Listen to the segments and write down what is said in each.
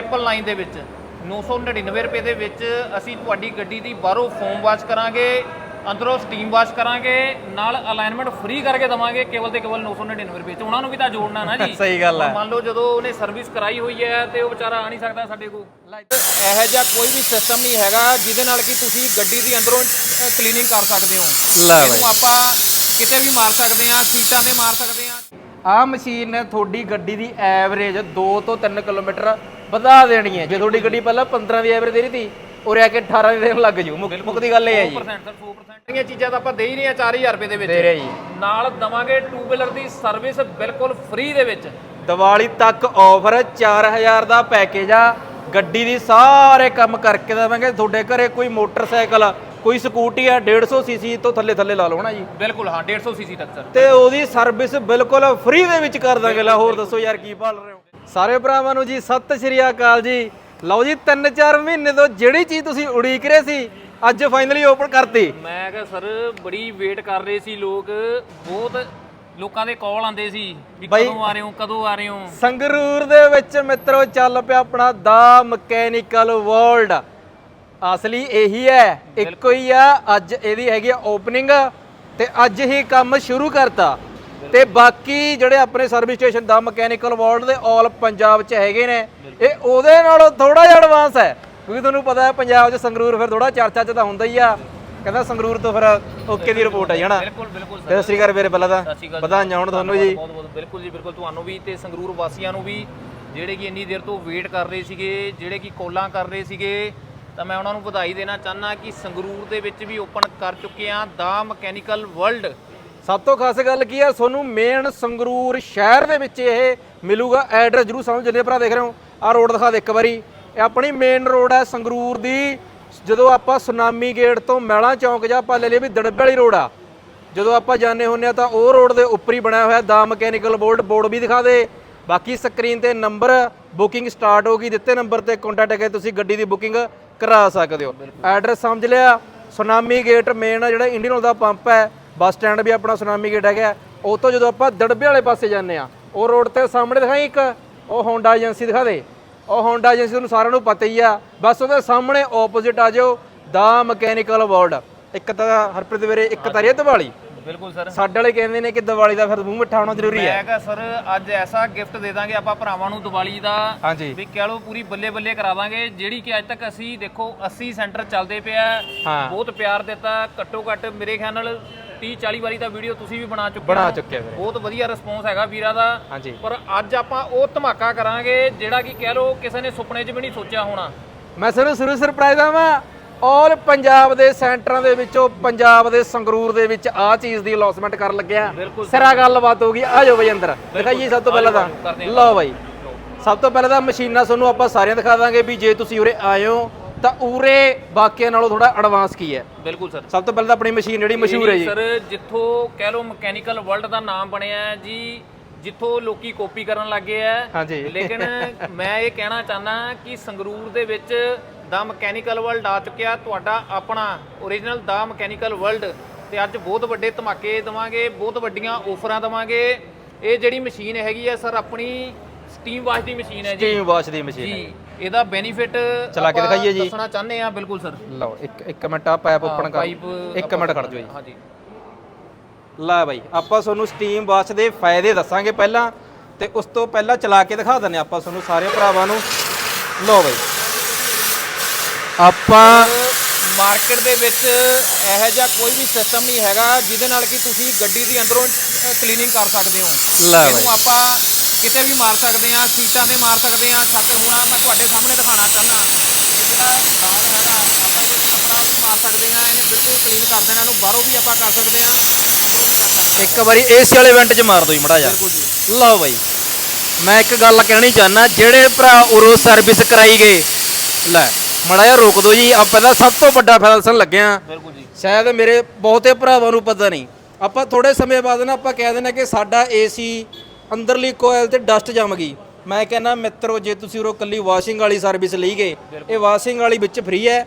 999 ਦੇ ਵਿੱਚ 999 ਰੁਪਏ ਦੇ ਵਿੱਚ ਅਸੀਂ ਤੁਹਾਡੀ ਗੱਡੀ ਦੀ ਬਾਹਰੋਂ ਫੋਮ ਵਾਸ਼ ਕਰਾਂਗੇ ਅੰਦਰੋਂ ਸਟੀਮ ਵਾਸ਼ ਕਰਾਂਗੇ ਨਾਲ ਅਲਾਈਨਮੈਂਟ ਫ੍ਰੀ ਕਰਕੇ ਦਵਾਂਗੇ ਕੇਵਲ ਤੇ ਕੇਵਲ 999 ਰੁਪਏ ਚ। ਉਹਨਾਂ ਨੂੰ ਵੀ ਤਾਂ ਜੋੜਨਾ ਨਾ ਜੀ। ਸਹੀ ਗੱਲ ਹੈ। ਮੰਨ ਲਓ ਜਦੋਂ ਉਹਨੇ ਸਰਵਿਸ ਕਰਾਈ ਹੋਈ ਹੈ ਤੇ ਉਹ ਵਿਚਾਰਾ ਆ ਨਹੀਂ ਸਕਦਾ ਸਾਡੇ ਕੋਲ। ਇਹੋ ਜਿਹਾ ਕੋਈ ਵੀ ਸਿਸਟਮ ਨਹੀਂ ਹੈਗਾ ਜਿਹਦੇ ਨਾਲ ਕਿ ਤੁਸੀਂ ਗੱਡੀ ਦੀ ਅੰਦਰੋਂ ਕਲੀਨਿੰਗ ਕਰ ਸਕਦੇ ਹੋ। ਲੈ ਇਹਨੂੰ ਆਪਾਂ ਕਿਤੇ ਵੀ ਮਾਰ ਸਕਦੇ ਹਾਂ ਸੀਟਾਂ ਤੇ ਮਾਰ ਸਕਦੇ ਹਾਂ। ਆਹ ਮਸ਼ੀਨ ਨੇ ਤੁਹਾਡੀ ਗੱਡੀ ਦੀ ਐਵਰੇਜ 2 ਤੋਂ 3 ਕਿਲੋਮੀਟਰ ਵਧਾ ਦੇਣੀ ਹੈ। ਜੇ ਤੁਹਾਡੀ ਗੱਡੀ ਪਹਿਲਾਂ 15 ਦੀ ਐਵਰੇਜ ਦੇ ਰਹੀ ਸੀ ਉਰੇ ਆ ਕੇ 18 ਦੀ ਦੇਣ ਲੱਗ ਜੂ। ਮੁੱਕ ਮੁੱਕ ਦੀ ਗੱਲ ਇਹ ਹੈ ਜੀ। 100% ਸਰ 100% ਇਹ ਚੀਜ਼ਾਂ ਤਾਂ ਆਪਾਂ ਦੇ ਹੀ ਰਹੇ ਹਾਂ 4000 ਰੁਪਏ ਦੇ ਵਿੱਚ। ਦੇ ਰਹੇ ਜੀ। ਨਾਲ ਦਵਾਂਗੇ ਟੂ ਵੀਲਰ ਦੀ ਸਰਵਿਸ ਬਿਲਕੁਲ ਫ੍ਰੀ ਦੇ ਵਿੱਚ। ਦੀਵਾਲੀ ਤੱਕ ਆਫਰ 4000 ਦਾ ਪੈਕੇਜ ਆ। ਗੱਡੀ ਦੀ ਸਾਰੇ ਕੰਮ ਕਰਕੇ ਦੇਵਾਂਗੇ। ਤੁਹਾਡੇ ਘਰੇ ਕੋਈ ਮੋਟਰਸਾਈਕਲ ਕੋਈ ਸਕੂਟੀ ਆ 150 ਸੀਸੀ ਤੋਂ ਥੱਲੇ ਥੱਲੇ ਲਾ ਲਓ ਨਾ ਜੀ। ਬਿਲਕੁਲ ਹਾਂ 150 ਸੀਸੀ ਤੱਕ ਸਰ। ਤੇ ਉਹਦੀ ਸਰਵਿਸ ਬਿਲਕੁਲ ਫ੍ਰੀ ਦੇ ਵਿੱਚ ਕਰ ਦਾਂਗੇ। ਲਾ ਹੋਰ ਦੱਸੋ ਯਾਰ ਕੀ ਭਾਲ ਰਹੇ ਹੋ? ਸਾਰੇ ਭਰਾਵਾਂ ਨੂੰ ਜੀ ਸਤਿ ਸ਼੍ਰੀ ਅਕਾਲ ਜੀ। ਲਓ ਜੀ 3-4 ਮਹੀਨੇ ਤੋਂ ਜਿਹੜੀ ਚੀਜ਼ ਤੁਸੀਂ ਉਡੀਕ ਰਹੇ ਸੀ ਅੱਜ ਫਾਈਨਲੀ ਓਪਨ ਕਰਤੀ। ਮੈਂ ਕਿਹਾ ਸਰ ਬੜੀ ਵੇਟ ਕਰ ਰਹੇ ਸੀ ਲੋਕ। ਬਹੁਤ ਲੋਕਾਂ ਦੇ ਕਾਲ ਆਉਂਦੇ ਸੀ ਵੀ ਬਾਈ- ਕਦੋਂ ਆ ਰਹੇ ਹੋ ਕਦੋਂ ਆ ਰਹੇ ਹੋ? ਸੰਗਰੂਰ ਦੇ ਵਿੱਚ ਮਿੱਤਰੋ ਚੱਲ ਪਿਆ ਆਪਣਾ ਦਾ ਮਕੈਨੀਕਲ ਵਰਲਡ ਅਸਲੀ ਇਹੀ ਹੈ ਇੱਕੋ ਹੀ ਆ ਅੱਜ ਇਹਦੀ ਹੈਗੀ ਓਪਨਿੰਗ ਤੇ ਅੱਜ ਹੀ ਕੰਮ ਸ਼ੁਰੂ ਕਰਤਾ। ਤੇ ਬਾਕੀ ਜਿਹੜੇ ਆਪਣੇ ਸਰਵਿਸ ਸਟੇਸ਼ਨ ਦਾ ਮਕੈਨੀਕਲ ਵਰਲਡ ਦੇ ਆਲ ਪੰਜਾਬ 'ਚ ਹੈਗੇ ਨੇ ਇਹ ਉਹਦੇ ਨਾਲੋਂ ਥੋੜਾ ਜਿਹਾ ਐਡਵਾਂਸ ਹੈ। ਕਿਉਂਕਿ ਤੁਹਾਨੂੰ ਪਤਾ ਹੈ ਪੰਜਾਬ 'ਚ ਸੰਗਰੂਰ ਫਿਰ ਥੋੜਾ ਚਰਚਾ 'ਚ ਤਾਂ ਹੁੰਦਾ ਹੀ ਆ। ਕਹਿੰਦਾ ਸੰਗਰੂਰ ਤੋਂ ਫਿਰ ਓਕੇ ਦੀ ਰਿਪੋਰਟ ਹੈ ਜਣਾ ਬਿਲਕੁਲ ਬਿਲਕੁਲ ਸਤਿ ਸ਼੍ਰੀ ਅਕਾਲ ਸਤਿ ਸ਼੍ਰੀ ਅਕਾਲ ਵਧਾਈਆਂ ਹੋਣ ਤੁਹਾਨੂੰ ਜੀ। ਬਹੁਤ ਬਹੁਤ ਬਿਲਕੁਲ ਜੀ ਬਿਲਕੁਲ। ਤੁਹਾਨੂੰ ਵੀ ਤੇ ਸੰਗਰੂਰ ਵਾਸੀਆਂ ਨੂੰ ਵੀ ਜਿਹੜੇ ਕਿ ਇੰਨੀ ਦੇਰ ਤੋਂ ਵੇਟ ਕਰ ਰਹੇ ਸੀਗੇ ਜਿਹੜੇ ਕਿ ਕੋਲਾਂ ਕਰ ਰਹੇ ਸੀਗੇ ਤਾਂ ਮੈਂ ਉਹਨਾਂ ਨੂੰ ਵਧਾਈ ਦੇਣਾ ਚਾਹਨਾ ਕਿ ਸੰਗਰੂਰ ਦੇ ਵਿੱਚ ਵੀ ਓਪਨ ਕਰ ਚੁੱਕੇ ਆ ਦਾ ਮਕੈਨੀਕਲ ਵਰਲਡ। ਸਭ ਤੋਂ ਖਾਸ ਗੱਲ ਕੀ ਆ ਤੁਹਾਨੂੰ ਮੇਨ ਸੰਗਰੂਰ ਸ਼ਹਿਰ ਦੇ ਵਿੱਚ ਇਹ ਮਿਲੂਗਾ ਐਡਰੈਸ ਜਰੂਰ ਸਮਝ ਜਿੰਨੇ ਭਰਾ ਦੇਖ ਰਹੇ ਹੋ। ਆ ਰੋਡ ਦਿਖਾ ਦੇ ਇੱਕ ਵਾਰੀ। ਇਹ ਆਪਣੀ ਮੇਨ ਰੋਡ ਹੈ ਸੰਗਰੂਰ ਦੀ। ਜਦੋਂ ਆਪਾਂ ਸੁਨਾਮੀ ਗੇਟ ਤੋਂ ਮੈਲਾ ਚੌਂਕ ਜਾਂ ਆਪਾਂ ਲੈ ਲਈਏ ਵੀ ਦੜਬੇ ਵਾਲੀ ਰੋਡ ਆ, ਜਦੋਂ ਆਪਾਂ ਜਾਣੇ ਹੁੰਨੇ ਆ ਤਾਂ ਉਹ ਰੋਡ ਦੇ ਉੱਪਰ ਹੀ ਬਣਿਆ ਹੋਇਆ ਦਾ ਮਕੈਨੀਕਲ ਬੋਰਡ ਬੋਰਡ ਵੀ ਦਿਖਾ ਦੇ। ਬਾਕੀ ਸਕਰੀਨ ਤੇ ਨੰਬਰ ਬੁਕਿੰਗ ਸਟਾਰਟ ਹੋ ਗਈ। ਦਿੱਤੇ ਨੰਬਰ ਤੇ ਕੰਟੈਕਟ ਕਰਕੇ ਤੁਸੀਂ ਗੱਡੀ ਦੀ ਬੁਕਿੰਗ ਕਰਾ ਸਕਦੇ ਹੋ। ਐਡਰੈਸ ਸਮਝ ਲਿਆ? ਸੁਨਾਮੀ ਗੇਟ ਮੇਨ ਜਿਹੜਾ ਇੰਡੀਅਨ ਆਇਲ ਦਾ ਪੰਪ ਹੈ। ਬੱਸ ਸਟੈਂਡ ਵੀ ਆਪਣਾ ਸੁਨਾਮੀ ਗੇਟ ਹੈਗਾ। ਉਹ ਤੋਂ ਜਦੋਂ ਆਪਾਂ ਦੜਬੇ ਵਾਲੇ ਪਾਸੇ ਜਾਂਦੇ ਆ ਉਹ ਰੋਡ ਤੇ ਸਾਹਮਣੇ ਦਿਖਾਈ ਇੱਕ। ਉਹ ਹੋਂਡਾ ਏਜੰਸੀ ਦਿਖਾ ਦੇ। ਉਹ ਹੋਂਡਾ ਏਜੰਸੀ ਤੁਹਾਨੂੰ ਸਾਰਿਆਂ ਨੂੰ ਪਤਾ ਹੀ ਆ। ਬਸ ਉਹਦੇ ਸਾਹਮਣੇ ਆਪੋਜ਼ਿਟ ਆ ਜਾਓ। ਦਾ ਮਕੈਨੀਕਲ ਵਰਲਡ ਇੱਕ ਤਾਂ ਹਰਪ੍ਰੀਤ ਵੀਰੇ, ਇੱਕ ਤਾਂ ਇਹ ਦੀਵਾਲੀ ਬਿਲਕੁਲ ਸਰ। ਸਾਡੇ ਵਾਲੇ ਕਹਿੰਦੇ ਨੇ ਕਿ ਦੀਵਾਲੀ ਦਾ ਫਿਰ ਮੂੰਹ ਮਿੱਠਾ ਹੋਣਾ ਜ਼ਰੂਰੀ ਹੈ। ਮੈਂ ਕਿਹਾ ਸਰ ਅੱਜ ਐਸਾ ਗਿਫਟ ਦੇ ਦਾਂਗੇ ਆਪਾਂ ਭਰਾਵਾਂ ਨੂੰ ਦੀਵਾਲੀ ਦਾ ਹਾਂਜੀ। ਵੀ ਕਹਿ ਲਓ ਪੂਰੀ ਬੱਲੇ ਬੱਲੇ ਕਰਾ ਦਾਂਗੇ ਜਿਹੜੀ ਕਿ ਅੱਜ ਤੱਕ ਅਸੀਂ ਦੇਖੋ 80 ਸੈਂਟਰ ਚੱਲਦੇ ਪਿਆ। ਬਹੁਤ ਪਿਆਰ ਦਿੱਤਾ ਘੱਟੋ ਘੱਟ ਮੇਰੇ ਖਿਆਲ ਨਾਲ 30 40 ਵਾਰੀ ਦਾ ਵੀਡੀਓ ਤੁਸੀਂ ਵੀ ਬਣਾ ਚੁੱਕੇ ਬਣਾ। ਚੁੱਕੇ ਵੀਰੇ। ਬਹੁਤ ਵਧੀਆ ਰਿਸਪੌਂਸ ਹੈਗਾ ਵੀਰਾਂ ਦਾ। ਹਾਂਜੀ। ਪਰ ਅੱਜ ਆਪਾਂ ਉਹ ਧਮਾਕਾ ਕਰਾਂਗੇ ਜਿਹੜਾ ਕਿ ਕਹਿ ਲਓ ਕਿਸੇ ਨੇ ਸੁਪਨੇ 'ਚ ਵੀ ਨਹੀਂ ਸੋਚਿਆ ਹੋਣਾ। ਮੈਂ ਤੁਹਾਨੂੰ ਸ਼ੁਰੂ ਸਰਪ੍ਰਾਈਜ਼ ਆਵਾਂ ਆਲ ਪੰਜਾਬ ਦੇ ਸੈਂਟਰਾਂ ਦੇ ਵਿੱਚੋਂ ਪੰਜਾਬ ਦੇ ਸੰਗਰੂਰ ਦੇ ਵਿੱਚ ਆ ਚੀਜ਼ ਦੀ ਅਲੌਸਮੈਂਟ ਕਰਨ ਲੱਗਿਆ ਸਿਰਾ। ਗੱਲਬਾਤ ਹੋ ਗਈ। ਆ ਜਾਓ ਬਈ ਅੰਦਰ। ਦਿਖਾਈਏ ਸਭ ਤੋਂ ਪਹਿਲਾਂ ਤਾਂ। ਲਓ ਬਾਈ। ਸਭ ਤੋਂ ਪਹਿਲਾਂ ਤਾਂ ਮਸ਼ੀਨਾਂ ਤੁਹਾਨੂੰ ਆਪਾਂ ਸਾਰੀਆਂ ਦਿਖਾ ਦਾਂਗੇ ਵੀ ਜੇ ਤੁਸੀਂ ਉਰੇ ਆਏ ਹੋ ਤਾਂ ਉਰੇ ਬਾਕੀਆਂ ਨਾਲੋਂ ਥੋੜਾ ਐਡਵਾਂਸ ਕੀ ਹੈ? ਬਿਲਕੁਲ ਸਰ। ਸਭ ਤੋਂ ਪਹਿਲਾਂ ਤਾਂ ਆਪਣੀ ਮਸ਼ੀਨ ਜਿਹੜੀ ਮਸ਼ਹੂਰ ਹੈ ਜੀ। ਸਰ ਜਿੱਥੋਂ ਕਹਿ ਲਓ ਮਕੈਨੀਕਲ ਵਰਲਡ ਦਾ ਨਾਮ ਬਣਿਆ ਹੈ ਜੀ ਜਿੱਥੋਂ ਲੋਕੀ ਕਾਪੀ ਕਰਨ ਲੱਗੇ ਆ। ਲੇਕਿਨ ਮੈਂ ਇਹ ਕਹਿਣਾ ਚਾਹਨਾ ਕਿ ਸੰਗਰੂਰ ਦੇ ਵਿੱਚ ਦਾ ਮਕੈਨੀਕਲ ਵਰਲਡ ਆ ਚੁੱਕਿਆ। ਤੁਹਾਡਾ ਆਪਣਾ ਓਰੀਜਨਲ ਦਾ ਮਕੈਨੀਕਲ ਵਰਲਡ। ਤੇ ਅੱਜ ਬਹੁਤ ਵੱਡੇ ਧਮਾਕੇ ਦਵਾਂਗੇ ਬਹੁਤ ਵੱਡੀਆਂ ਆਫਰਾਂ ਦਵਾਂਗੇ। ਇਹ ਜਿਹੜੀ ਮਸ਼ੀਨ ਹੈਗੀ ਆ ਸਰ ਆਪਣੀ ਸਟੀਮ ਵਾਸ਼ ਦੀ ਮਸ਼ੀਨ ਹੈ ਜੀ। ਸਟੀਮ ਵਾਸ਼ ਦੀ ਮਸ਼ੀਨ ਜੀ ਇਹਦਾ ਬੈਨੀਫਿਟ ਚਲਾ ਕੇ ਦਿਖਾਈਏ ਜੀ। ਦੱਸਣਾ ਚਾਹੁੰਦੇ ਆ ਬਿਲਕੁਲ ਸਰ। ਲਓ ਇੱਕ ਇੱਕ ਮਿੰਟ ਆ ਪਾਈਪ ਓਪਨ ਕਰ। ਇੱਕ ਮਿੰਟ ਖੜ ਜਾਓ ਜੀ। ਹਾਂਜੀ ਲੈ ਬਾਈ ਆਪਾਂ ਤੁਹਾਨੂੰ ਸਟੀਮ ਵਾਸ਼ ਦੇ ਫਾਇਦੇ ਦੱਸਾਂਗੇ ਪਹਿਲਾਂ। ਤੇ ਉਸ ਤੋਂ ਪਹਿਲਾਂ ਚਲਾ ਕੇ ਦਿਖਾ ਦਿੰਨੇ ਆਪਾਂ ਤੁਹਾਨੂੰ ਸਾਰੇ ਭਰਾਵਾਂ ਨੂੰ। ਲਓ ਬਾਈ। ਆਪਾਂ ਮਾਰਕੀਟ ਦੇ ਵਿੱਚ ਇਹੋ ਜਿਹਾ ਕੋਈ ਵੀ ਸਿਸਟਮ ਨਹੀਂ ਹੈਗਾ ਜਿਹਦੇ ਨਾਲ ਕਿ ਤੁਸੀਂ ਗੱਡੀ ਦੀ ਅੰਦਰੋਂ ਕਲੀਨਿੰਗ ਕਰ ਸਕਦੇ ਹੋ। ਲੈ ਬਾਈ। ਇਹਨੂੰ ਆਪਾਂ ਕਿਤੇ ਵੀ ਮਾਰ ਸਕਦੇ ਆ ਸੀਟਾਂ ਤੇ ਮਾਰ ਸਕਦੇ ਆ ਛੱਤ ਹੁਣ ਆ ਮੈਂ ਤੁਹਾਡੇ ਸਾਹਮਣੇ ਦਿਖਾਣਾ ਚਾਹੁੰਦਾ। ਜਿਹੜਾ ਨਾਲ ਹੈਗਾ ਆਪਾਂ ਇਹਦੇ ਕੱਪੜਾ ਵੀ ਮਾਰ ਸਕਦੇ ਆ ਇਹਨੇ ਬਿਲਕੁਲ ਕਲੀਨ ਕਰ ਦੇਣਾ ਇਹਨੂੰ ਬਾਹਰੋਂ ਵੀ ਆਪਾਂ ਕਰ ਸਕਦੇ ਆ ਅੰਦਰੋਂ ਵੀ ਕਰ ਸਕਦੇ ਆ ਇੱਕ ਵਾਰੀ ਏਸੀ ਵਾਲੇ ਇਵੈਂਟ 'ਚ ਮਾਰ ਦੋ ਜੀ ਮੜਾ ਜਾ ਬਿਲਕੁਲ ਜੀ। ਲਓ ਬਾਈ। ਮੈਂ ਇੱਕ ਗੱਲ ਕਹਿਣੀ ਚਾਹਨਾ ਜਿਹੜੇ ਭਰਾ ਉਰੋ ਸਰਵਿਸ ਕਰਾਈ ਗਏ ਲੈ ਮੜਾ ਜਾ ਰੋਕ ਦੋ ਜੀ ਆਪਾਂ ਦਾ ਸਭ ਤੋਂ ਵੱਡਾ ਫਾਇਦਾ ਦੱਸਣ ਲੱਗੇ ਆ ਬਿਲਕੁਲ ਜੀ। ਸ਼ਾਇਦ ਮੇਰੇ ਬਹੁਤੇ ਭਰਾਵਾਂ ਨੂੰ ਪਤਾ ਨਹੀਂ। ਆਪਾਂ ਥੋੜੇ ਸਮੇਂ ਬਾਅਦ ਨਾ ਆਪਾਂ ਕਹਿ ਦਿੰਦੇ ਕਿ ਸਾਡਾ ਏਸੀ ਅੰਦਰਲੀ ਕੋਇਲ ਤੇ ਡਸਟ ਜੰਮ ਗਈ। ਮੈਂ ਕਹਿੰਦਾ ਮਿੱਤਰੋ ਜੇ ਤੁਸੀਂ ਉਹ ਕੱਲੀ ਵਾਸ਼ਿੰਗ ਵਾਲੀ ਸਰਵਿਸ ਲਈ ਗਏ ਇਹ ਵਾਸ਼ਿੰਗ ਵਾਲੀ ਵਿੱਚ ਫ੍ਰੀ ਹੈ।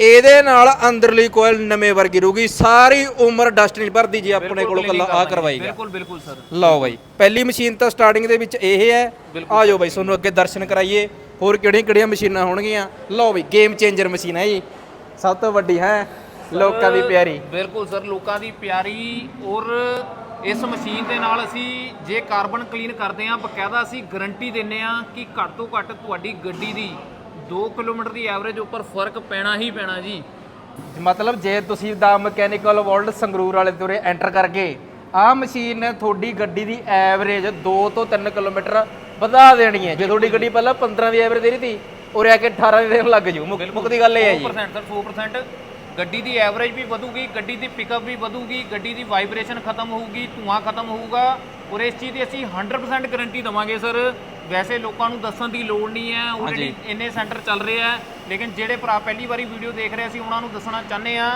ਇਹਦੇ ਨਾਲ ਅੰਦਰਲੀ ਕੋਇਲ ਨਵੇਂ ਵਰਗੀ ਰਹੂਗੀ। ਸਾਰੀ ਉਮਰ ਡਸਟ ਨਹੀਂ ਭਰਦੀ ਜੇ ਆਪਣੇ ਕੋਲੋਂ ਕੱਲਾ ਆ ਕਰਵਾਈ ਗਿਆ। ਬਿਲਕੁਲ ਬਿਲਕੁਲ ਸਰ। ਲਓ ਬਾਈ ਪਹਿਲੀ ਮਸ਼ੀਨ ਤਾਂ ਸਟਾਰਟਿੰਗ ਦੇ ਵਿੱਚ ਇਹ ਹੈ। ਆ ਜਾਓ ਬਾਈ ਤੁਹਾਨੂੰ ਅੱਗੇ ਦਰਸ਼ਨ ਕਰਾਈਏ। ਹੋਰ ਕਿਹੜੀਆਂ ਕਿਹੜੀਆਂ ਮਸ਼ੀਨਾਂ ਹੋਣਗੀਆਂ? ਲਓ ਵੀ ਗੇਮ ਚੇਂਜਰ ਮਸ਼ੀਨ ਹੈ ਜੀ। ਸਭ ਤੋਂ ਵੱਡੀ ਹੈ ਲੋਕਾਂ ਦੀ ਪਿਆਰੀ। ਬਿਲਕੁਲ ਸਰ ਲੋਕਾਂ ਦੀ ਪਿਆਰੀ। ਔਰ ਇਸ ਮਸ਼ੀਨ ਦੇ ਨਾਲ ਅਸੀਂ ਜੇ ਕਾਰਬਨ ਕਲੀਨ ਕਰਦੇ ਹਾਂ ਬਕਾਇਦਾ ਅਸੀਂ ਗਾਰੰਟੀ ਦਿੰਨੇ ਆ ਕਿ ਘੱਟ ਤੋਂ ਘੱਟ ਤੁਹਾਡੀ ਗੱਡੀ ਦੀ 2 ਕਿਲੋਮੀਟਰ ਦੀ ਐਵਰੇਜ ਉੱਪਰ ਫ਼ਰਕ ਪੈਣਾ ਹੀ ਪੈਣਾ ਜੀ। ਮਤਲਬ ਜੇ ਤੁਸੀਂ ਦਾ ਮਕੈਨੀਕਲ ਵਰਲਡ ਸੰਗਰੂਰ ਵਾਲੇ ਤੁਰੇ ਐਂਟਰ ਕਰਕੇ ਆਹ ਮਸ਼ੀਨ ਨੇ ਤੁਹਾਡੀ ਗੱਡੀ ਦੀ ਐਵਰੇਜ 2 ਤੋਂ 3 ਕਿਲੋਮੀਟਰ ਵਧਾ ਦੇਣੀ ਹੈ। ਜੇ ਤੁਹਾਡੀ ਗੱਡੀ ਪਹਿਲਾਂ 15 ਦੀ ਐਵਰੇਜ ਦੇ ਰਹੀ ਸੀ ਉਰੇ ਆ ਕੇ 18 ਦੀ ਦੇਣ ਲੱਗ ਜੂ। ਮੁੱਕ ਮੁੱਕ ਦੀ ਗੱਲ ਇਹ ਹੈ ਜੀ। 100% ਸਰ 100% ਗੱਡੀ ਦੀ ਐਵਰੇਜ ਵੀ ਵਧੂਗੀ ਗੱਡੀ ਦੀ ਪਿਕਅਪ ਵੀ ਵਧੂਗੀ ਗੱਡੀ ਦੀ ਵਾਈਬ੍ਰੇਸ਼ਨ ਖਤਮ ਹੋਊਗੀ ਧੂਆਂ ਖਤਮ ਹੋਊਗਾ। ਔਰ ਇਸ ਚੀਜ਼ ਦੀ ਅਸੀਂ 100% ਗਾਰੰਟੀ ਦਵਾਂਗੇ ਸਰ। ਵੈਸੇ ਲੋਕਾਂ ਨੂੰ ਦੱਸਣ ਦੀ ਲੋੜ ਨਹੀਂ ਹੈ ਆਲਰੇਡੀ ਇੰਨੇ ਸੈਂਟਰ ਚੱਲ ਰਹੇ ਆ ਲੇਕਿਨ ਜਿਹੜੇ ਭਰਾ ਪਹਿਲੀ ਵਾਰੀ ਵੀਡੀਓ ਦੇਖ ਰਹੇ ਸੀ ਉਹਨਾਂ ਨੂੰ ਦੱਸਣਾ ਚਾਹੁੰਦੇ ਆ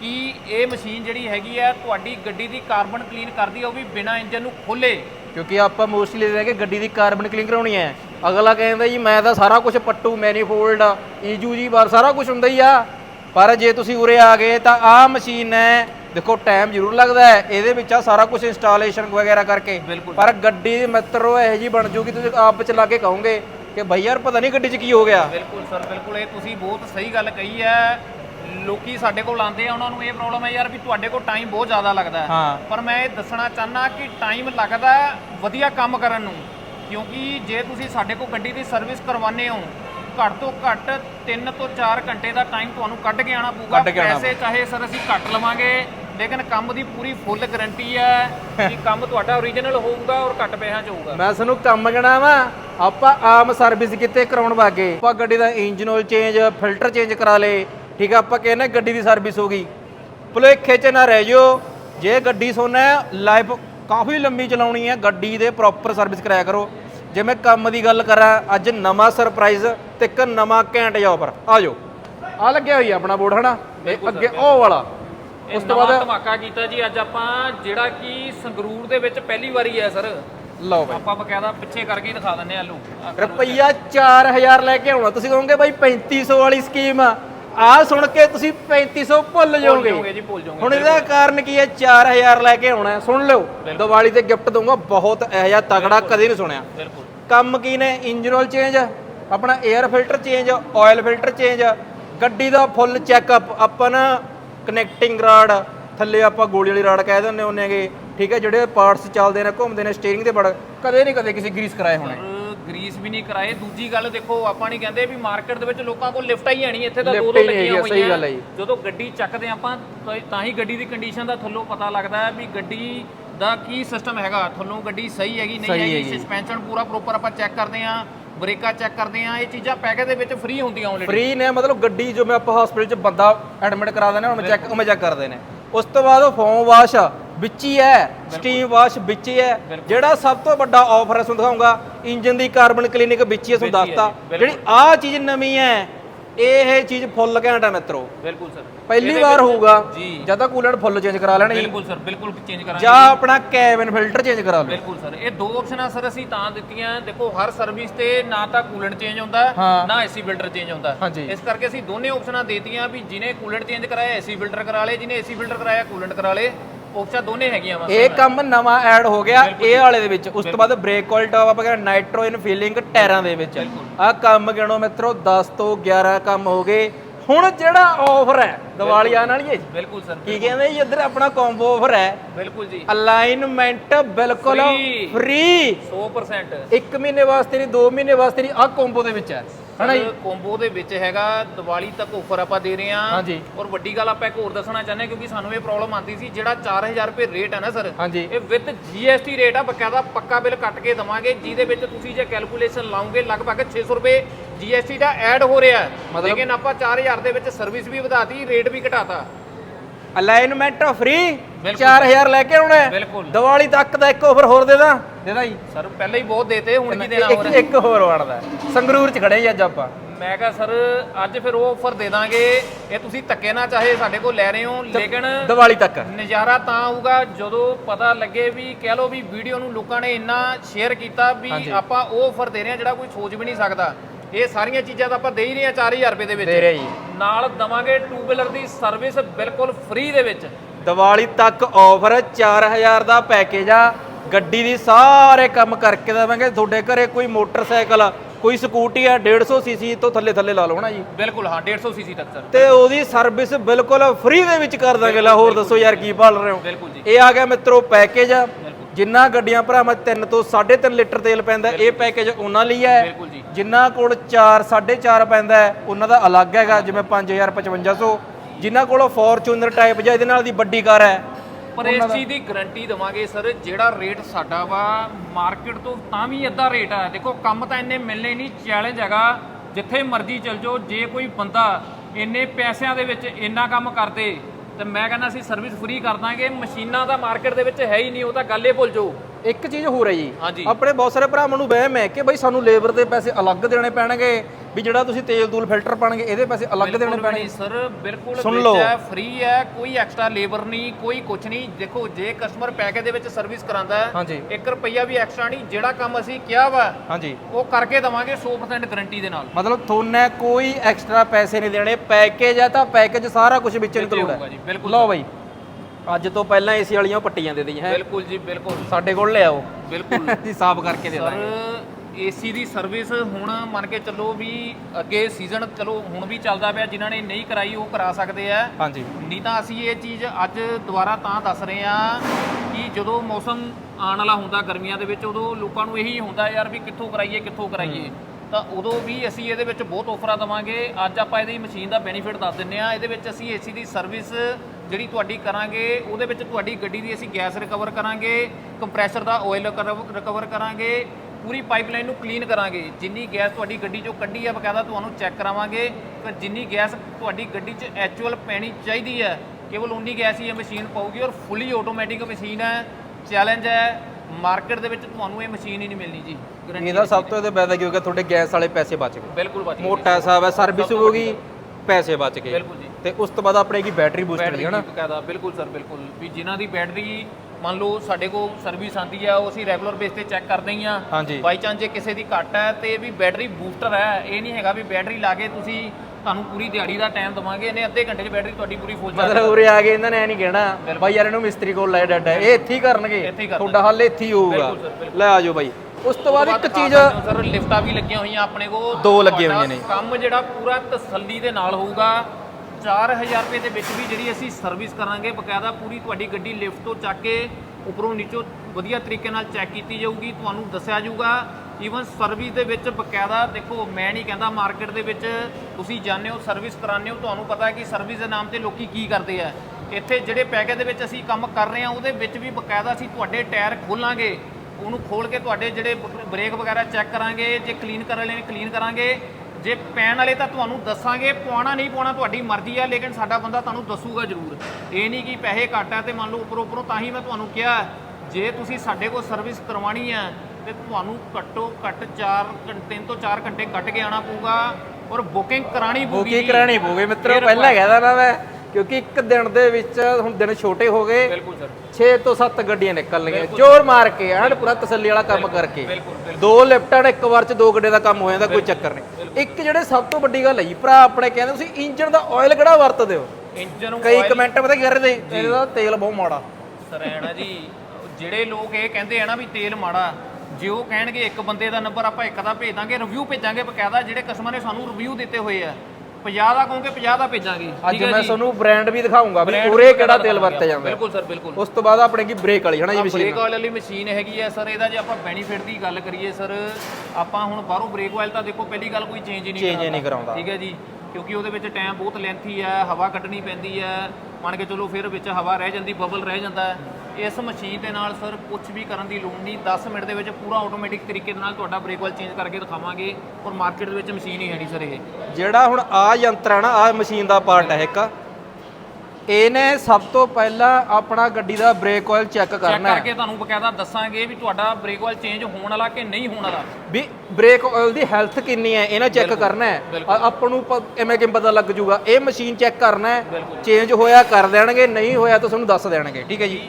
ਕਿ ਇਹ ਮਸ਼ੀਨ ਜਿਹੜੀ ਹੈਗੀ ਆ ਤੁਹਾਡੀ ਗੱਡੀ ਦੀ ਕਾਰਬਨ ਕਲੀਨ ਕਰਦੀ ਆ ਉਹ ਵੀ ਬਿਨਾ ਇੰਜਨ ਨੂੰ ਖੋਲੇ। ਕਿਉਂਕਿ ਆਪਾਂ ਮੋਸਟਲੀ ਦੇ ਕੇ ਗੱਡੀ ਦੀ ਕਾਰਬਨ ਕਲੀਨ ਕਰਾਉਣੀ ਹੈ। ਅਗਲਾ ਕਹਿੰਦਾ ਜੀ ਮੈਂ ਤਾਂ ਸਾਰਾ ਕੁਝ ਪੱਟੂ ਮੈਨੀਫੋਲਡ ਈਜੂ ਜੀ ਬਾਰ ਸਾਰਾ ਕੁਝ ਹੁੰਦਾ ਹੀ ਆ। ਪਰ ਜੇ ਤੁਸੀਂ ਉਰੇ ਆ ਗਏ ਤਾਂ ਆਹ ਮਸ਼ੀਨ ਹੈ ਦੇਖੋ ਟਾਈਮ ਜ਼ਰੂਰ ਲੱਗਦਾ ਹੈ। ਇਹਦੇ ਵਿੱਚ ਆ ਸਾਰਾ ਕੁਝ ਇੰਸਟਾਲੇਸ਼ਨ ਵਗੈਰਾ ਕਰਕੇ। ਪਰ ਗੱਡੀ ਮਿੱਤਰੋ ਇਹੋ ਜੀ ਬਣ ਜੂਗੀ ਤੁਸੀਂ ਆਪ ਚਲਾ ਕੇ ਕਹੋਗੇ ਕਿ ਬਈ ਯਾਰ ਪਤਾ ਨਹੀਂ ਗੱਡੀ 'ਚ ਕੀ ਹੋ ਗਿਆ। ਬਿਲਕੁਲ ਸਰ ਬਿਲਕੁਲ। ਇਹ ਤੁਸੀਂ ਬਹੁਤ ਸਹੀ ਗੱਲ ਕਹੀ ਹੈ। ਲੋਕੀ ਸਾਡੇ ਕੋਲ ਆਉਂਦੇ ਆ ਉਹਨਾਂ ਨੂੰ ਇਹ ਪ੍ਰੋਬਲਮ ਹੈ ਯਾਰ ਵੀ ਤੁਹਾਡੇ ਕੋਲ ਟਾਈਮ ਬਹੁਤ ਜ਼ਿਆਦਾ ਲੱਗਦਾ ਹੈ। ਪਰ ਮੈਂ ਇਹ ਦੱਸਣਾ ਚਾਹਨਾ ਕਿ ਟਾਈਮ ਲੱਗਦਾ ਵਧੀਆ ਕੰਮ ਕਰਨ ਨੂੰ। ਕਿਉਂਕਿ ਜੇ ਤੁਸੀਂ ਸਾਡੇ ਕੋਲ ਗੱਡੀ ਦੀ ਸਰਵਿਸ ਕਰਵਾਉਂਦੇ ਹੋ ਘੱਟ ਤੋਂ ਘੱਟ 3 ਤੋਂ 4 ਘੰਟੇ ਦਾ ਟਾਈਮ ਤੁਹਾਨੂੰ ਕੱਢ ਕੇ ਆਣਾ ਪਊਗਾ। ਪੈਸੇ ਚਾਹੇ ਸਰ ਅਸੀਂ ਘੱਟ ਲਵਾਂਗੇ ਲੇਕਿਨ ਕੰਮ ਦੀ ਪੂਰੀ ਫੁੱਲ ਗਾਰੰਟੀ ਹੈ ਕਿ ਕੰਮ ਤੁਹਾਡਾ ਓਰੀਜਨਲ ਹੋਊਗਾ ਔਰ ਘੱਟ ਪੈਸਿਆਂ 'ਚ ਹੋਊਗਾ ਮੈਂ ਤੁਹਾਨੂੰ ਕੰਮ ਗਣਾ ਵਾ ਆਪਾਂ ਆਮ ਸਰਵਿਸ ਕਿਤੇ ਕਰਾਉਣ ਵਾਗੇ ਆਪਾਂ ਗੱਡੀ ਦਾ engine oil change filter change ਕਰਾ ਲੇ ਠੀਕ ਆ ਆਪਾਂ ਕਹਿੰਦੇ ਗੱਡੀ ਦੀ ਸਰਵਿਸ ਹੋ ਗਈ। ਭੁਲੇਖੇ 'ਚ ਨਾ ਰਹਿ ਜਿਓ ਜੇ ਗੱਡੀ ਸੋਨਾ ਲਾਈਫ ਕਾਫੀ ਲੰਮੀ ਚਲਾਉਣੀ ਹੈ ਗੱਡੀ ਦੇ ਪ੍ਰੋਪਰ ਸਰਵਿਸ ਕਰਾਇਆ ਕਰੋ। ਜੇ ਮੈਂ ਕੰਮ ਦੀ ਗੱਲ ਕਰਾਂ ਅੱਜ ਨਵਾਂ ਸਰਪ੍ਰਾਈਜ਼ ਤੇ ਇੱਕ ਨਵਾਂ ਘੈਂਟ ਆਫਰ ਆ ਜਾਓ। ਆ ਲੱਗਿਆ ਹੋਈ ਆਪਣਾ ਬੋਰਡ ਹਨਾ? ਇਹ ਅੱਗੇ ਉਹ ਵਾਲਾ। ਉਸ ਤੋਂ ਬਾਅਦ ਧਮਾਕਾ ਕੀਤਾ ਜੀ। ਅੱਜ ਆਪਾਂ ਜਿਹੜਾ ਕਿ ਸੰਗਰੂਰ ਦੇ ਵਿੱਚ ਪਹਿਲੀ ਵਾਰੀ ਹੈ ਸਰ। ਲਓ ਬਾਈ। ਆਪਾਂ ਬਕਾਇਦਾ ਪਿੱਛੇ ਕਰਕੇ ਦਿਖਾ ਦਿੰਨੇ ਆ ਲੋ ਰੁਪਈਆ 4000 ਲੈ ਕੇ ਆਉਣਾ। ਤੁਸੀਂ ਕਹੋਗੇ ਬਾਈ 3500 ਵਾਲੀ ਸਕੀਮ ਆ। ਆਹ ਸੁਣ ਕੇ ਤੁਸੀਂ 3500 ਭੁੱਲ ਜਾਓਗੇ। ਜਾਓਗੇ ਜੀ ਭੁੱਲ ਜਾਓਗੇ। ਹੁਣ ਇਹਦਾ ਕਾਰਨ ਕੀ ਹੈ? 4000 ਲੈ ਕੇ ਆਉਣਾ। ਸੁਣ ਲਿਓ। ਦੀਵਾਲੀ ਤੇ ਗਿਫਟ ਦਊਂਗਾ। ਬਹੁਤ ਇਹੋ ਜਿਹਾ ਤਗੜਾ ਕਦੇ ਨਹੀਂ ਸੁਣਿਆ। ਬਿਲਕੁਲ। ਕੰਮ ਕੀ ਨੇ? ਇੰਜਨ ਆਇਲ ਚੇਂਜ ਆਪਣਾ air filter change oil filter change ਗੱਡੀ ਦਾ ਫੁੱਲ ਚੈੱਕਅਪ ਆਪਾਂ ਨਾ ਕਨੈਕਟਿੰਗ ਰਾਡ ਥੱਲੇ ਆਪਾਂ ਗੋਲੀ ਵਾਲੀ ਰਾਡ ਕਹਿ ਦਿੰਦੇ ਹੁੰਨੇਗੇ ਠੀਕ ਹੈ ਜਿਹੜੇ ਪਾਰਟਸ ਚੱਲਦੇ ਨੇ ਘੁੰਮਦੇ ਨੇ ਸਟੀਅਰਿੰਗ ਦੇ ਬੜ ਕਦੇ ਨਹੀਂ ਕਦੇ ਕਿਸੇ ਗਰੀਸ ਕਰਾਏ ਹੋਣੇ। ਗਰੀਸ ਵੀ ਨਹੀਂ ਕਰਾਏ। ਦੂਜੀ ਗੱਲ ਦੇਖੋ ਆਪਾਂ ਨਹੀਂ ਕਹਿੰਦੇ ਵੀ ਮਾਰਕੀਟ ਦੇ ਵਿੱਚ ਲੋਕਾਂ ਕੋਲ ਲਿਫਟਾਂ ਹੀ ਆਣੀ ਇੱਥੇ ਤਾਂ ਦੋ ਦੋ ਲੱਗੀਆਂ ਹੈਗੀ, ਹੋਈਆਂ। ਜਦੋਂ ਗੱਡੀ ਚੱਕਦੇ ਆਪਾਂ ਤਾਂ- ਹੀ ਗੱਡੀ ਦੀ ਕੰਡੀਸ਼ਨ ਦਾ ਥੱਲੋਂ ਪਤਾ ਲੱਗਦਾ ਹੈ ਵੀ ਗੱਡੀ ਦਾ ਕੀ ਸਿਸਟਮ ਹੈਗਾ। ਥੱਲੋਂ ਗੱਡੀ ਸਹੀ ਹੈਗੀ ਨਹੀਂ ਹੈਗੀ ਹੈਗੀ। ਸਸਪੈਂਸ਼ਨ ਪੂਰਾ ਪ੍ਰੋਪਰ ਆਪਾਂ ਚੈੱਕ ਕਰਦੇ ਆਂ ਬ੍ਰੇਕਾਂ ਚੈੱਕ ਕਰਦੇ ਆਂ ਇਹ ਚੀਜ਼ਾਂ ਪੈਕੇਜ ਦੇ ਵਿੱਚ ਫ੍ਰੀ ਹੁੰਦੀਆਂ ਆਲਰੇਡੀ ਫ੍ਰੀ ਨੇ ਮਤਲਬ ਗੱਡੀ ਜਿਵੇਂ ਆਪਾਂ ਹਸਪੀਟਲ 'ਚ ਬੰਦਾ ਐਡਮਿਟ ਕਰਾ ਦਿੰਦੇ ਨੇ ਉਹ ਚੈੱਕ ਉਹ ਚੈੱਕ ਕਰਦੇ ਨੇ। ਉਸ ਤੋਂ ਬਾਅਦ ਉਹ ਫੋਮ ਵਾਸ਼ ਵਿੱਚ ਹੀ ਹੈ ਸਟੀਮ ਵਾਸ਼ ਵਿੱਚ ਹੀ ਹੈ। ਜਿਹੜਾ ਸਭ ਤੋਂ ਵੱਡਾ ਆਫਰ ਹੈ ਤੁਹਾਨੂੰ ਦਿਖਾਉਂਗਾ ਇੰਜਨ ਦੀ ਕਾਰਬਨ ਕਲੀਨਿਕ ਵਿੱਚ ਹੀ ਤੁਹਾਨੂੰ ਦੱਸਤਾ। ਜਿਹੜੀ ਆਹ ਚੀਜ਼ ਨਵੀਂ ਹੈ ਇਹ ਚੀਜ਼ ਫੁੱਲ ਘੈਂਟ ਮਿੱਤਰੋ। ਬਿਲਕੁਲ ਸਰ। ਪਹਿਲੀ ਵਾਰ ਹੋਊਗਾ ਜੀ। ਜਾਂ ਤਾਂ ਕੂਲਰ ਫੁੱਲ ਚੇਂਜ ਕਰਾ ਲੈਣੀ। ਬਿਲਕੁਲ ਸਰ ਬਿਲਕੁਲ ਚੇਂਜ ਕਰਾਂਗੇ। ਜਾਂ ਆਪਣਾ ਕੈਬਨ ਫਿਲਟਰ ਚੇਂਜ ਕਰਾ ਲਓ। ਬਿਲਕੁਲ ਸਰ ਇਹ ਦੋ ਆਪਸ਼ਨਾਂ ਸਰ ਅਸੀਂ ਤਾਂ ਦਿੱਤੀਆਂ। ਦੇਖੋ ਹਰ ਸਰਵਿਸ ਤੇ ਨਾ ਤਾਂ ਕੂਲੈਂਟ ਚੇਂਜ ਹੁੰਦਾ ਹਾਂ। ਨਾ ਏਸੀ ਫਿਲਟਰ ਚੇਂਜ ਹੁੰਦਾ। ਹਾਂਜੀ। ਇਸ ਕਰਕੇ ਅਸੀਂ ਦੋਨੇ ਆਪਸ਼ਨਾਂ ਦੇਤੀਆਂ ਵੀ ਜਿਹਨੇ ਕੂਲੈਂਟ ਚੇਂਜ ਕਰਾਇਆ ਏਸੀ ਫਿਲਟਰ ਕਰਾ ਲੇ ਜਿਹਨੇ ਏਸੀ ਫਿਲਟਰ ਕਰਾਇਆ ਕੂਲੈਂਟ ਕਰਾ ਲੇ ਆਪਸ਼ਨ ਦੋਨੇ ਹੈਗੀਆਂ ਵਾ। ਇਹ ਕੰਮ ਨਵਾਂ ਐਡ ਹੋ ਗਿਆ ਇਹ ਵਾਲੇ ਦੇ ਵਿੱਚ। ਉਸ ਤੋਂ ਬਾਅਦ ਬ੍ਰੇਕ ਕੁਆਲਿਟੀ ਆਪਾਂ ਕਹਿੰਦੇ ਨਾਈਟ੍ਰੋ ਇਨ ਫੀਲਿੰਗ ਟਾਇਰਾਂ ਦੇ ਵਿੱਚ। ਆਹ ਕੰਮ ਗਿਣੋ ਮਿੱਤਰੋ 10 ਤੋਂ 11 ਕੰਮ ਹੋ ਗਏ। ਹੁਣ ਜਿਹੜਾ ਆਫਰ ਹੈ ਦੀਵਾਲੀ ਆਉਣ ਵਾਲੀ ਹੈ। ਬਿਲਕੁਲ ਸਰ ਕੀ ਕਹਿੰਦੇ ਜੀ ਇੱਧਰ ਆਪਣਾ ਕੰਬੋ ਆਫਰ ਹੈ। ਬਿਲਕੁਲ ਜੀ। ਅਲਾਈਨਮੈਂਟ ਬਿਲਕੁਲ। ਫ੍ਰੀ 100% 1 ਮਹੀਨੇ ਵਾਸਤੇ ਨਹੀਂ 2 ਮਹੀਨੇ ਵਾਸਤੇ ਨਹੀਂ ਆਹ ਕੰਬੋ ਦੇ ਵਿੱਚ ਹੈ। ਹਨਾ ਜੀ? ਕੋਂਬੋ ਦੇ ਵਿੱਚ ਹੈਗਾ ਦੀਵਾਲੀ ਤੱਕ ਆਫਰ ਆਪਾਂ ਦੇ ਰਹੇ ਹਾਂ। ਹਾਂਜੀ। ਔਰ ਵੱਡੀ ਗੱਲ ਆਪਾਂ ਇੱਕ ਹੋਰ ਦੱਸਣਾ ਚਾਹੁੰਦੇ ਹਾਂ ਕਿਉਂਕਿ ਸਾਨੂੰ ਇਹ ਪ੍ਰੋਬਲਮ ਆਉਂਦੀ ਸੀ ਜਿਹੜਾ 4000 ਰੁਪਏ ਰੇਟ ਹੈ ਨਾ ਸਰ ਹਾਂਜੀ। ਇਹ ਵਿਦ GST ਰੇਟ ਆ ਬਕਾਇਦਾ ਪੱਕਾ ਬਿੱਲ ਕੱਟ ਕੇ ਦਵਾਂਗੇ ਜਿਹਦੇ ਵਿੱਚ ਤੁਸੀਂ ਜੇ ਕੈਲਕੂਲੇਸ਼ਨ ਲਾਉਂਗੇ ਲਗਭਗ 600 ਰੁਪਏ GST ਦਾ ਐਡ ਹੋ ਰਿਹਾ। ਹੈ ਮਤਲਬ- ਲੇਕਿਨ ਆਪਾਂ 4000 ਦੇ ਵਿੱਚ ਸਰਵਿਸ ਵੀ ਵਧਾਤੀ ਰੇਟ ਵੀ ਘਟਾਤਾ ਅਲਾਈਨਮੈਂਟ ਫ੍ਰੀ ਬਿਲਕੁਲ। 4000 ਲੈ ਕੇ ਆਉਣਾ ਹੈ ਬਿਲਕੁਲ। ਦੀਵਾਲੀ ਤੱਕ ਦਾ ਇੱਕ ਆਫਰ ਹੋਰ ਦੇ ਦਾਂ ਦੇ ਦਾਂ ਜੀ ਸਰ ਪਹਿਲਾਂ ਹੀ ਬਹੁਤ ਦੇਤੇ ਹੁਣ ਕੀ ਦੇਣਾ ਹੋਰ ਇੱਕ ਇੱਕ ਹੋਰ ਵੜਦਾ ਹੈ। ਸੰਗਰੂਰ ਚ ਖੜੇ ਜੀ ਅੱਜ ਆਪਾਂ ਮੈਂ ਕਿਹਾ ਸਰ ਅੱਜ ਫਿਰ ਉਹ ਆਫਰ ਦੇ ਦਾਂਗੇ ਇਹ ਤੁਸੀਂ ਧੱਕੇ ਨਾ ਚਾਹੇ ਸਾਡੇ ਕੋਲ ਲੈ ਰਹੇ ਹੋ ਲੇਕਿਨ ਦੀਵਾਲੀ ਤੱਕ ਨਜ਼ਾਰਾ ਤਾਂ ਆਊਗਾ ਜਦੋਂ ਪਤਾ ਲੱਗੇ ਵੀ ਕਹਿ ਲਓ ਵੀ ਵੀਡੀਓ ਨੂੰ ਲੋਕਾਂ ਨੇ ਇੰਨਾ ਸ਼ੇਅਰ ਕੀਤਾ ਵੀ ਹਾਂਜੀ। ਆਪਾਂ ਉਹ ਆਫਰ ਦੇ ਰਹੇ ਹਾਂ ਜਿਹੜਾ ਕੋਈ ਸੋਚ ਵੀ ਨਹੀਂ ਸਕਦਾ ਇਹ ਸਾਰੀਆਂ ਚੀਜ਼ਾਂ ਤਾਂ ਆਪਾਂ ਦੇ ਹੀ ਰਹੇ ਹਾਂ 4000 ਰੁਪਏ ਦੇ ਦੇ ਵਿੱਚ ਰਿਹਾ ਜੀ। ਨਾਲ ਦਵਾਂਗੇ ਟੂ ਵੀਲਰ ਦੀ ਸਰਵਿਸ ਬਿਲਕੁਲ ਫ੍ਰੀ ਦੇ ਵਿੱਚ। ਦੀਵਾਲੀ ਤੱਕ ਆਫਰ 4000 ਦਾ ਪੈਕੇਜ ਆ। ਗੱਡੀ ਦੀ ਸਾਰੇ ਕੰਮ ਕਰਕੇ ਦੇਵਾਂਗੇ। ਤੁਹਾਡੇ ਘਰੇ ਕੋਈ ਮੋਟਰਸਾਈਕਲ ਕੋਈ ਸਕੂਟੀ ਆ 150 ਸੀਸੀ ਤੋਂ ਥੱਲੇ ਥੱਲੇ ਲਾ ਲਓ ਨਾ ਜੀ। ਬਿਲਕੁਲ ਹਾਂ 150 ਸੀਸੀ ਤੱਕ ਸਰ ਤੇ ਉਹਦੀ ਸਰਵਿਸ ਬਿਲਕੁਲ ਫ੍ਰੀ ਦੇ ਵਿੱਚ ਕਰ ਦਾਂਗੇ। ਲਾ ਹੋਰ ਦੱਸੋ ਯਾਰ ਕੀ ਭਾਲ ਰਹੇ ਹੋ। ਬਿਲਕੁਲ ਜੀ। ਇਹ ਆ ਗਿਆ ਮਿੱਤਰੋ ਪੈਕੇਜ ਜਿੰਨਾ ਗੱਡੀਆਂ ਭਰਾਵਾਂ 3 ਤੋਂ 3.5 ਲੀਟਰ ਤੇਲ ਪੈਂਦਾ ਇਹ ਪੈਕੇਜ ਉਹਨਾਂ ਲਈ ਹੈ। ਬਿਲਕੁਲ ਜੀ। ਜਿਨ੍ਹਾਂ ਕੋਲ 4 4.5 ਪੈਂਦਾ ਹੈ ਉਹਨਾਂ ਦਾ ਅਲੱਗ ਹੈਗਾ ਜਿਵੇਂ 5000 5500 ਜਿਨ੍ਹਾਂ ਕੋਲ ਫੋਰਚੂਨਰ ਟਾਈਪ ਜਾਂ ਇਹਦੇ ਨਾਲ ਦੀ ਵੱਡੀ ਕਾਰ ਹੈ ਪਰ ਇਸ ਚੀਜ਼ ਦੀ ਗਾਰੰਟੀ ਦਵਾਂਗੇ ਸਰ ਜਿਹੜਾ ਰੇਟ ਸਾਡਾ ਵਾ ਮਾਰਕੀਟ ਤੋਂ ਤਾਂ ਵੀ ਅੱਧਾ ਰੇਟ ਆ। ਦੇਖੋ ਕੰਮ ਤਾਂ ਇੰਨੇ ਮਿਲਨੇ ਨਹੀਂ ਚੈਲੰਜ ਹੈਗਾ। ਜਿੱਥੇ ਮਰਜ਼ੀ ਚਲ ਜਾਓ ਜੇ ਕੋਈ ਬੰਦਾ ਇੰਨੇ ਪੈਸਿਆਂ ਦੇ ਵਿੱਚ ਇੰਨਾ ਕੰਮ ਕਰਦੇ ਤੇ ਮੈਂ ਕਹਿੰਦਾ ਅਸੀਂ ਸਰਵਿਸ ਫ੍ਰੀ ਕਰ ਦਾਂਗੇ, ਮਸ਼ੀਨਾਂ ਦਾ ਮਾਰਕੀਟ ਦੇ ਵਿੱਚ ਹੈ ਹੀ ਨਹੀਂ, ਉਹ ਤਾਂ ਗੱਲ ਹੀ ਭੁੱਲ ਜਾਓ। ਇੱਕ ਚੀਜ਼ ਹੋਰ ਹੈ ਜੀ। ਆਪਣੇ ਬਹੁਤ ਸਾਰੇ ਭਰਾਵਾਂ ਨੂੰ ਵਹਿਮ ਹੈ ਕਿ ਬਈ ਸਾਨੂੰ ਲੇਬਰ ਦੇ ਪੈਸੇ ਅਲੱਗ ਦੇਣੇ ਪੈਣਗੇ ਵੀ ਜਿਹੜਾ ਤੁਸੀਂ ਤੇਲ ਦੂਲ ਫਿਲਟਰ ਪਾਣਗੇ ਇਹਦੇ ਪੈਸੇ ਅਲੱਗ ਦੇਣੇ ਪੈਣਗੇ। ਸਰ ਬਿਲਕੁਲ ਸੁਣ ਲਓ। ਫ੍ਰੀ ਹੈ ਕੋਈ ਐਕਸਟਰਾ ਲੇਬਰ ਨਹੀਂ ਕੋਈ ਕੁਝ ਨਹੀਂ। ਦੇਖੋ ਜੇ ਕਸਟਮਰ ਪੈਕੇਜ ਦੇ ਵਿੱਚ ਸਰਵਿਸ ਕਰਾਂਦਾ ਹੈ ਹਾਂਜੀ। 1 ਰੁਪਈਆ ਵੀ ਐਕਸਟਰਾ ਨਹੀਂ ਜਿਹੜਾ ਕੰਮ ਅਸੀਂ ਕਿਹਾ ਵਾ ਹਾਂਜੀ। ਉਹ ਕਰਕੇ ਦਵਾਂਗੇ 100% ਗਾਰੰਟੀ ਦੇ ਨਾਲ। ਮਤਲਬ ਤੁਹਾਨੂੰ ਕੋਈ ਐਕਸਟਰਾ ਪੈਸੇ ਨਹੀਂ ਦੇਣੇ ਪੈਕੇਜ ਹੈ ਤਾਂ ਪੈਕੇਜ ਸਾਰਾ ਕੁਝ ਵਿੱਚ ਇਨਕਲੂਡ ਹੈ। ਲਓ ਬਈ। ਅੱਜ ਤੋਂ ਪਹਿਲਾਂ ਏਸੀ ਵਾਲੀਆਂ ਪੱਟੀਆਂ ਦੇ ਦੇਈਆਂ। ਹੈ ਬਿਲਕੁਲ ਜੀ ਬਿਲਕੁਲ। ਸਾਡੇ ਕੋਲ ਲਿਆਓ। ਬਿਲਕੁਲ। ਅਸੀਂ ਸਾਫ਼ ਕਰਕੇ ਦੇ ਦਾਂਗੇ। ਸਰ ਏਸੀ ਦੀ ਸਰਵਿਸ ਹੁਣ ਮੰਨ ਕੇ ਚੱਲੋ ਵੀ ਅੱਗੇ ਸੀਜ਼ਨ ਚਲੋ ਹੁਣ ਵੀ ਚੱਲਦਾ ਪਿਆ ਜਿਨ੍ਹਾਂ ਨੇ ਨਹੀਂ ਕਰਾਈ ਉਹ ਕਰਾ ਸਕਦੇ ਆ। ਹਾਂਜੀ। ਨਹੀਂ ਤਾਂ ਅਸੀਂ ਇਹ ਚੀਜ਼ ਅੱਜ ਦੁਬਾਰਾ ਤਾਂ ਦੱਸ ਰਹੇ ਆ ਕਿ ਜਦੋਂ ਮੌਸਮ ਆਉਣ ਵਾਲਾ ਹੁੰਦਾ ਗਰਮੀਆਂ ਦੇ ਵਿੱਚ ਉਦੋਂ ਲੋਕਾਂ ਨੂੰ ਇਹੀ ਹੁੰਦਾ ਯਾਰ ਵੀ ਕਿੱਥੋਂ ਕਰਾਈਏ ਕਿੱਥੋਂ ਕਰਾਈਏ। ਤਾਂ ਉਦੋਂ ਵੀ ਅਸੀਂ ਇਹਦੇ ਵਿੱਚ ਬਹੁਤ ਆਫਰਾਂ ਦਵਾਂਗੇ। ਅੱਜ ਆਪਾਂ ਇਹਦੀ ਮਸ਼ੀਨ ਦਾ ਬੈਨੀਫਿਟ ਦੱਸ ਦਿੰਨੇ ਆ। ਇਹਦੇ ਵਿੱਚ ਅਸੀਂ ਏਸੀ ਦੀ ਸਰਵਿਸ ਜਿਹੜੀ ਤੁਹਾਡੀ ਕਰਾਂਗੇ ਉਹਦੇ ਵਿੱਚ ਤੁਹਾਡੀ ਗੱਡੀ ਦੀ ਅਸੀਂ ਗੈਸ ਰਿਕਵਰ ਕਰਾਂਗੇ ਕੰਪਰੈਸਰ ਦਾ ਆਇਲ ਰਿਕਵਰ ਕਰਾਂਗੇ ਪੂਰੀ ਪਾਈਪਲਾਈਨ ਨੂੰ ਕਲੀਨ ਕਰਾਂਗੇ। ਜਿੰਨੀ ਗੈਸ ਤੁਹਾਡੀ ਗੱਡੀ ਚੋਂ ਕੱਢੀ ਆ ਬਕਾਇਦਾ ਤੁਹਾਨੂੰ ਚੈੱਕ ਕਰਾਵਾਂਗੇ। ਫਿਰ ਜਿੰਨੀ ਗੈਸ ਤੁਹਾਡੀ ਗੱਡੀ 'ਚ ਐਕਚੁਅਲ ਪੈਣੀ ਚਾਹੀਦੀ ਹੈ ਕੇਵਲ ਉਨੀ ਗੈਸ ਹੀ ਇਹ ਮਸ਼ੀਨ ਪਾਊਗੀ ਔਰ ਫੁੱਲੀ ਆਟੋਮੈਟਿਕ ਮਸ਼ੀਨ ਹੈ ਚੈਲੰਜ ਹੈ ਮਾਰਕੀਟ ਦੇ ਵਿੱਚ ਤੁਹਾਨੂੰ ਇਹ ਮਸ਼ੀਨ ਹੀ ਨਹੀਂ ਮਿਲਣੀ ਜੀ। ਇਹਦਾ ਸਭ ਤੋਂ ਇਹਦਾ ਫਾਇਦਾ ਕੀ ਹੋਗਾ ਤੁਹਾਡੇ ਗੈਸ ਵਾਲੇ ਪੈਸੇ ਬਚ ਗਏ। ਬਿਲਕੁਲ ਬਾਜੀ ਮੋਟਾ ਸਾਹਿਬ ਹੈ ਸਰਵਿਸ ਹੋ ਗਈ ਪੈਸੇ ਬਚ ਗਏ। ਬਿਲਕੁਲ ਜੀ। ਤੇ ਉਸ ਤੋਂ ਬਾਅਦ ਆਪਣੇ ਕੀ ਬੈਟਰੀ ਬੂਸਟਰ ਦੀ ਹਨਾ? ਬਕਾਇਦਾ ਬਿਲਕੁਲ ਸਰ ਬਿਲਕੁਲ। ਵੀ ਜਿਨ੍ਹਾਂ ਦੀ ਬੈਟਰੀ ਮੰਨ ਲਓ ਸਾਡੇ ਕੋਲ ਸਰਵਿਸ ਆਂਦੀ ਆ ਉਹ ਅਸੀਂ ਰੈਗੂਲਰ ਬੇਸ ਤੇ ਚੈੱਕ ਕਰਦੇ ਹੀ ਆ। ਹਾਂਜੀ। ਬਾਈ ਚਾਂਸ ਜੇ ਕਿਸੇ ਦੀ ਘੱਟ ਹੈ ਤੇ ਵੀ ਬੈਟਰੀ ਬੂਸਟਰ ਹੈ ਇਹ ਨਹੀਂ ਹੈਗਾ ਵੀ ਬੈਟਰੀ ਲਾ ਕੇ ਤੁਸੀਂ ਤੁਹਾਨੂੰ ਪੂਰੀ ਦਿਹਾੜੀ ਦਾ ਟਾਈਮ ਦਵਾਂਗੇ ਇਹਨੇ ਅੱਧੇ ਘੰਟੇ 'ਚ ਬੈਟਰੀ ਤੁਹਾਡੀ ਪੂਰੀ ਫੁੱਲ ਮਤਲਬ ਉਰੇ ਆ ਕੇ ਇਹਨਾਂ ਨੇ ਐ ਨਹੀਂ ਕਹਿਣਾ ਬਾਈ ਯਾਰ ਇਹਨੂੰ ਮਿਸਤਰੀ ਕੋਲ ਲੈ ਡੱਡਾ ਇਹ ਇੱਥੇ ਹੀ ਕਰਨਗੇ। ਇੱਥੇ ਹੀ ਕਰਨਾ। ਤੁਹਾਡਾ ਹੱਲ ਇੱਥੇ ਹੀ ਹੋਊਗਾ। ਬਿਲਕੁਲ ਸਰ, ਬਿਲਕੁਲ। ਲੈ ਆਜੋ ਬਾਈ। ਉਸ ਤੋਂ ਬਾਅਦ ਇੱਕ ਚੀਜ਼ ਸਰ ਲਿਫਟਾਂ ਵੀ ਲੱਗੀਆਂ ਹੋਈਆਂ ਆਪਣੇ ਕੋਲ। ਦੋ ਲੱਗੀਆਂ ਹੋਈਆਂ ਨੇ। ਕੰਮ ਜਿਹੜਾ ਪੂਰਾ ਤਸੱਲੀ ਦੇ ਨਾਲ ਹੋਊਗਾ। 4000 ਰੁਪਏ ਦੇ ਵਿੱਚ ਵੀ ਜਿਹੜੀ ਅਸੀਂ ਸਰਵਿਸ ਕਰਾਂਗੇ, ਬਕਾਇਦਾ ਪੂਰੀ ਤੁਹਾਡੀ ਗੱਡੀ ਲਿਫਟ ਤੋਂ ਚੱਕ ਕੇ ਉੱਪਰੋਂ ਨੀਚੋਂ ਵਧੀਆ ਤਰੀਕੇ ਨਾਲ ਚੈੱਕ ਕੀਤੀ ਜਾਊਗੀ, ਤੁਹਾਨੂੰ ਦੱਸਿਆ ਜਾਊਗਾ। ਈਵਨ ਸਰਵਿਸ ਦੇ ਵਿੱਚ ਬਕਾਇਦਾ ਦੇਖੋ, ਮੈਂ ਨਹੀਂ ਕਹਿੰਦਾ ਮਾਰਕੀਟ ਦੇ ਵਿੱਚ ਤੁਸੀਂ ਜਾਂਦੇ ਹੋ ਸਰਵਿਸ ਕਰਾਉਂਦੇ ਹੋ, ਤੁਹਾਨੂੰ ਪਤਾ ਕਿ ਸਰਵਿਸ ਦੇ ਨਾਮ ਤੇ ਲੋਕੀ ਕੀ ਕਰਦੇ ਆ। ਇੱਥੇ ਜਿਹੜੇ ਪੈਕੇਜ ਦੇ ਵਿੱਚ ਅਸੀਂ ਕੰਮ ਕਰ ਰਹੇ ਹਾਂ, ਉਹਦੇ ਵਿੱਚ ਵੀ ਬਕਾਇਦਾ ਅਸੀਂ ਤੁਹਾਡੇ ਟਾਇਰ ਖੋਲਾਂਗੇ। ਉਹਨੂੰ ਖੋਲ ਕੇ ਤੁਹਾਡੇ ਜਿਹੜੇ ਬ- ਬ੍ਰੇਕ ਵਗੈਰਾ ਚੈੱਕ ਕਰਾਂਗੇ, ਜੇ ਕਲੀਨ ਕਰਨ ਲਈ ਕਲੀਨ ਕਰਾਂਗੇ। ਜੇ ਪੈਣ ਵਾਲੇ ਤਾਂ ਤੁਹਾਨੂੰ ਦੱਸਾਂਗੇ ਪਾਉਣਾ ਨਹੀਂ ਪਾਉਣਾ ਤੁਹਾਡੀ ਮਰਜ਼ੀ ਆ ਲੇਕਿਨ ਸਾਡਾ ਬੰਦਾ ਤੁਹਾਨੂੰ ਦੱਸੂਗਾ ਜ਼ਰੂਰ ਇਹ ਨਹੀਂ ਕਿ ਪੈਸੇ ਘੱਟ ਆ ਤੇ ਮੰਨ ਲਓ ਉੱਪਰੋਂ ਉੱਪਰੋਂ ਤਾਂ ਹੀ ਮੈਂ ਤੁਹਾਨੂੰ ਕਿਹਾ ਜੇ ਤੁਸੀਂ ਸਾਡੇ ਕੋਲ ਸਰਵਿਸ ਕਰਵਾਉਣੀ ਹੈ ਤੇ ਤੁਹਾਨੂੰ ਘੱਟੋ ਘੱਟ 4 ਘੰਟੇ ਤੋਂ 4 ਘੰਟੇ ਕੱਟ ਕੇ ਆਣਾ ਪਊਗਾ ਔਰ ਬੁਕਿੰਗ ਕਰਾਣੀ ਪਊਗੀ ਬੁਕਿੰਗ। ਕਰਾਣੀ ਪਊਗੀ ਮਿੱਤਰੋ ਪਹਿਲਾਂ ਕਹਿਦਾ ਨਾ ਮੈਂ ਕਿਉਂਕਿ ਇੱਕ ਦਿਨ ਦੇ ਵਿੱਚ ਹੁਣ ਦਿਨ ਛੋਟੇ ਹੋ ਗਏ। ਬਿਲਕੁਲ ਸਰ। 6 ਤੋਂ 7 ਗੱਡੀਆਂ ਨਿਕਲਣਗੀਆਂ। ਜ਼ੋਰ ਮਾਰ ਕੇ ਐਨ ਪੂਰਾ ਤਸੱਲੀ ਵਾਲਾ ਕੰਮ ਕਰਕੇ। ਦੋ ਲਿਫਟਾਂ ਨਾਲ ਇੱਕ ਵਾਰ ਚ ਦੋ ਗੱਡੇ ਦਾ ਕੰਮ ਹੋ ਜਾਂਦਾ ਕੋਈ ਚੱਕਰ ਨਹੀਂ। ਇੱਕ ਜਿਹੜੇ ਸਭ ਤੋਂ ਵੱਡੀ ਗੱਲ ਹੈ ਜੀ ਭਰਾ ਆਪਣੇ ਕਹਿੰਦੇ ਤੁਸੀਂ ਇੰਜਨ ਦਾ ਆਇਲ ਕਿਹੜਾ ਵਰਤਦੇ ਹੋ? ਇੰਜਨ ਨੂੰ ਕਈ ਕਮੈਂਟ ਪਤਾ ਕੀ ਕਰਦੇ ਇਹਦਾ ਤੇਲ ਬਹੁਤ ਮਾੜਾ। ਸਰ ਐ ਨਾ ਜੀ ਜਿਹੜੇ ਲੋਕ ਇਹ ਕਹਿੰਦੇ ਆ ਨਾ ਵੀ ਤੇਲ ਮਾੜਾ ਜੇ ਉਹ ਕਹਿਣਗੇ ਇੱਕ ਬੰਦੇ ਦਾ ਨੰਬਰ ਆਪਾਂ ਇੱਕ ਦਾ ਭੇਜ ਦਾਂਗੇ ਰਿਵਿਊ ਭੇਜਾਂਗੇ ਬਕਾਇਦਾ ਜਿਹੜੇ ਕਸਟਮਰ ਨੇ ਸਾਨੂੰ ਰਿਵਿਊ ਦਿੱਤੇ ਹੋਏ ਆ। 50 ਦਾ ਕਹੋਗੇ 50 ਦਾ ਭੇਜਾਂਗੇ। ਅੱਜ ਮੈਂ ਤੁਹਾਨੂੰ ਬ੍ਰਾਂਡ ਵੀ ਦਿਖਾਉਂਗਾ ਵੀ ਉਰੇ ਕਿਹੜਾ ਤੇਲ ਵਰਤਿਆ ਜਾਂਦਾ ਬਿਲਕੁਲ ਸਰ ਬਿਲਕੁਲ। ਉਸ ਤੋਂ ਬਾਅਦ ਆਪਣੇ ਕੀ ਬ੍ਰੇਕ ਵਾਲੀ ਹਨਾ ਜੀ ਮਸ਼ੀਨ ਬ੍ਰੇਕ ਆਇਲ ਵਾਲੀ ਮਸ਼ੀਨ ਹੈਗੀ ਆ ਸਰ ਇਹਦਾ ਜੇ ਆਪਾਂ ਬੈਨੀਫਿਟ ਦੀ ਗੱਲ ਕਰੀਏ ਸਰ ਆਪਾਂ ਹੁਣ ਬਾਹਰੋਂ ਬ੍ਰੇਕ ਆਇਲ ਤਾਂ ਦੇਖੋ ਪਹਿਲੀ ਗੱਲ ਕੋਈ ਚੇਂਜ ਹੀ ਨਹੀਂ Change ਹੀ ਨਹੀਂ ਕਰਾਉਂਦਾ। ਠੀਕ ਹੈ ਜੀ? ਕਿਉਂਕਿ ਉਹਦੇ ਵਿੱਚ ਟਾਈਮ ਬਹੁਤ ਲੈਂਥੀ ਹੈ ਹਵਾ ਕੱਢਣੀ ਪੈਂਦੀ ਹੈ ਮੰਨ ਕੇ ਚਲੋ ਫਿਰ ਵਿੱਚ ਹਵਾ ਰਹਿ ਜਾਂਦੀ ਬਬਲ ਰਹਿ ਜਾਂਦਾ। ਹੈ ਇਸ ਮਸ਼ੀਨ ਦੇ ਨਾਲ ਸਰ ਕੁਝ ਵੀ ਕਰਨ ਦੀ ਲੋੜ ਨਹੀਂ। 10 ਮਿੰਟ ਦੇ ਵਿੱਚ ਪੂਰਾ ਆਟੋਮੈਟਿਕ ਤਰੀਕੇ ਦੇ ਨਾਲ ਤੁਹਾਡਾ ਬ੍ਰੇਕ ਆਇਲ ਚੇਂਜ ਕਰਕੇ ਦਿਖਾਵਾਂਗੇ ਔਰ ਮਾਰਕੀਟ ਦੇ ਵਿੱਚ ਮਸ਼ੀਨ ਹੀ ਹੈ ਨਹੀਂ ਸਰ ਇਹ। ਜਿਹੜਾ ਹੁਣ ਆ ਯੰਤਰ ਹੈ ਨਾ, ਆ ਮਸ਼ੀਨ ਦਾ ਪਾਰਟ ਹੈ ਇੱਕ। ਇਹਨੇ ਸਭ ਤੋਂ ਪਹਿਲਾਂ ਆਪਣਾ ਗੱਡੀ ਦਾ ਬ੍ਰੇਕ ਆਇਲ ਚੈੱਕ ਚੈੱਕ ਕਰਨਾ ਹੈ। ਕਰਕੇ ਤੁਹਾਨੂੰ ਬਕਾਇਦਾ ਦੱਸਾਂਗੇ ਵੀ ਤੁਹਾਡਾ ਬ੍ਰੇਕ ਆਇਲ ਚੇਂਜ ਹੋਣ ਵਾਲਾ ਕਿ ਨਹੀਂ ਹੋਣ ਵਾਲਾ। ਵੀ ਬ੍ਰੇਕ ਆਇਲ ਦੀ ਹੈਲਥ ਕਿੰਨੀ ਹੈ ਇਹਨਾਂ ਚੈੱਕ ਕਰਨਾ ਹੈ। ਆ- ਆਪਾਂ ਨੂੰ ਪ- ਐਵੇਂ ਕਿਵੇਂ ਪਤਾ ਲੱਗ ਜੂਗਾ ਇਹ ਮਸ਼ੀਨ ਚੈੱਕ ਕਰਨਾ ਹੈ। ਬਿਲਕੁਲ। ਚੇਂਜ ਹੋਇਆ ਕਰ ਦੇਣਗੇ ਨਹੀਂ ਹੋਇਆ ਤਾਂ ਤੁਹਾਨੂੰ ਦੱਸ ਦੇਣਗੇ ਠੀਕ ਹੈ ਜੀ?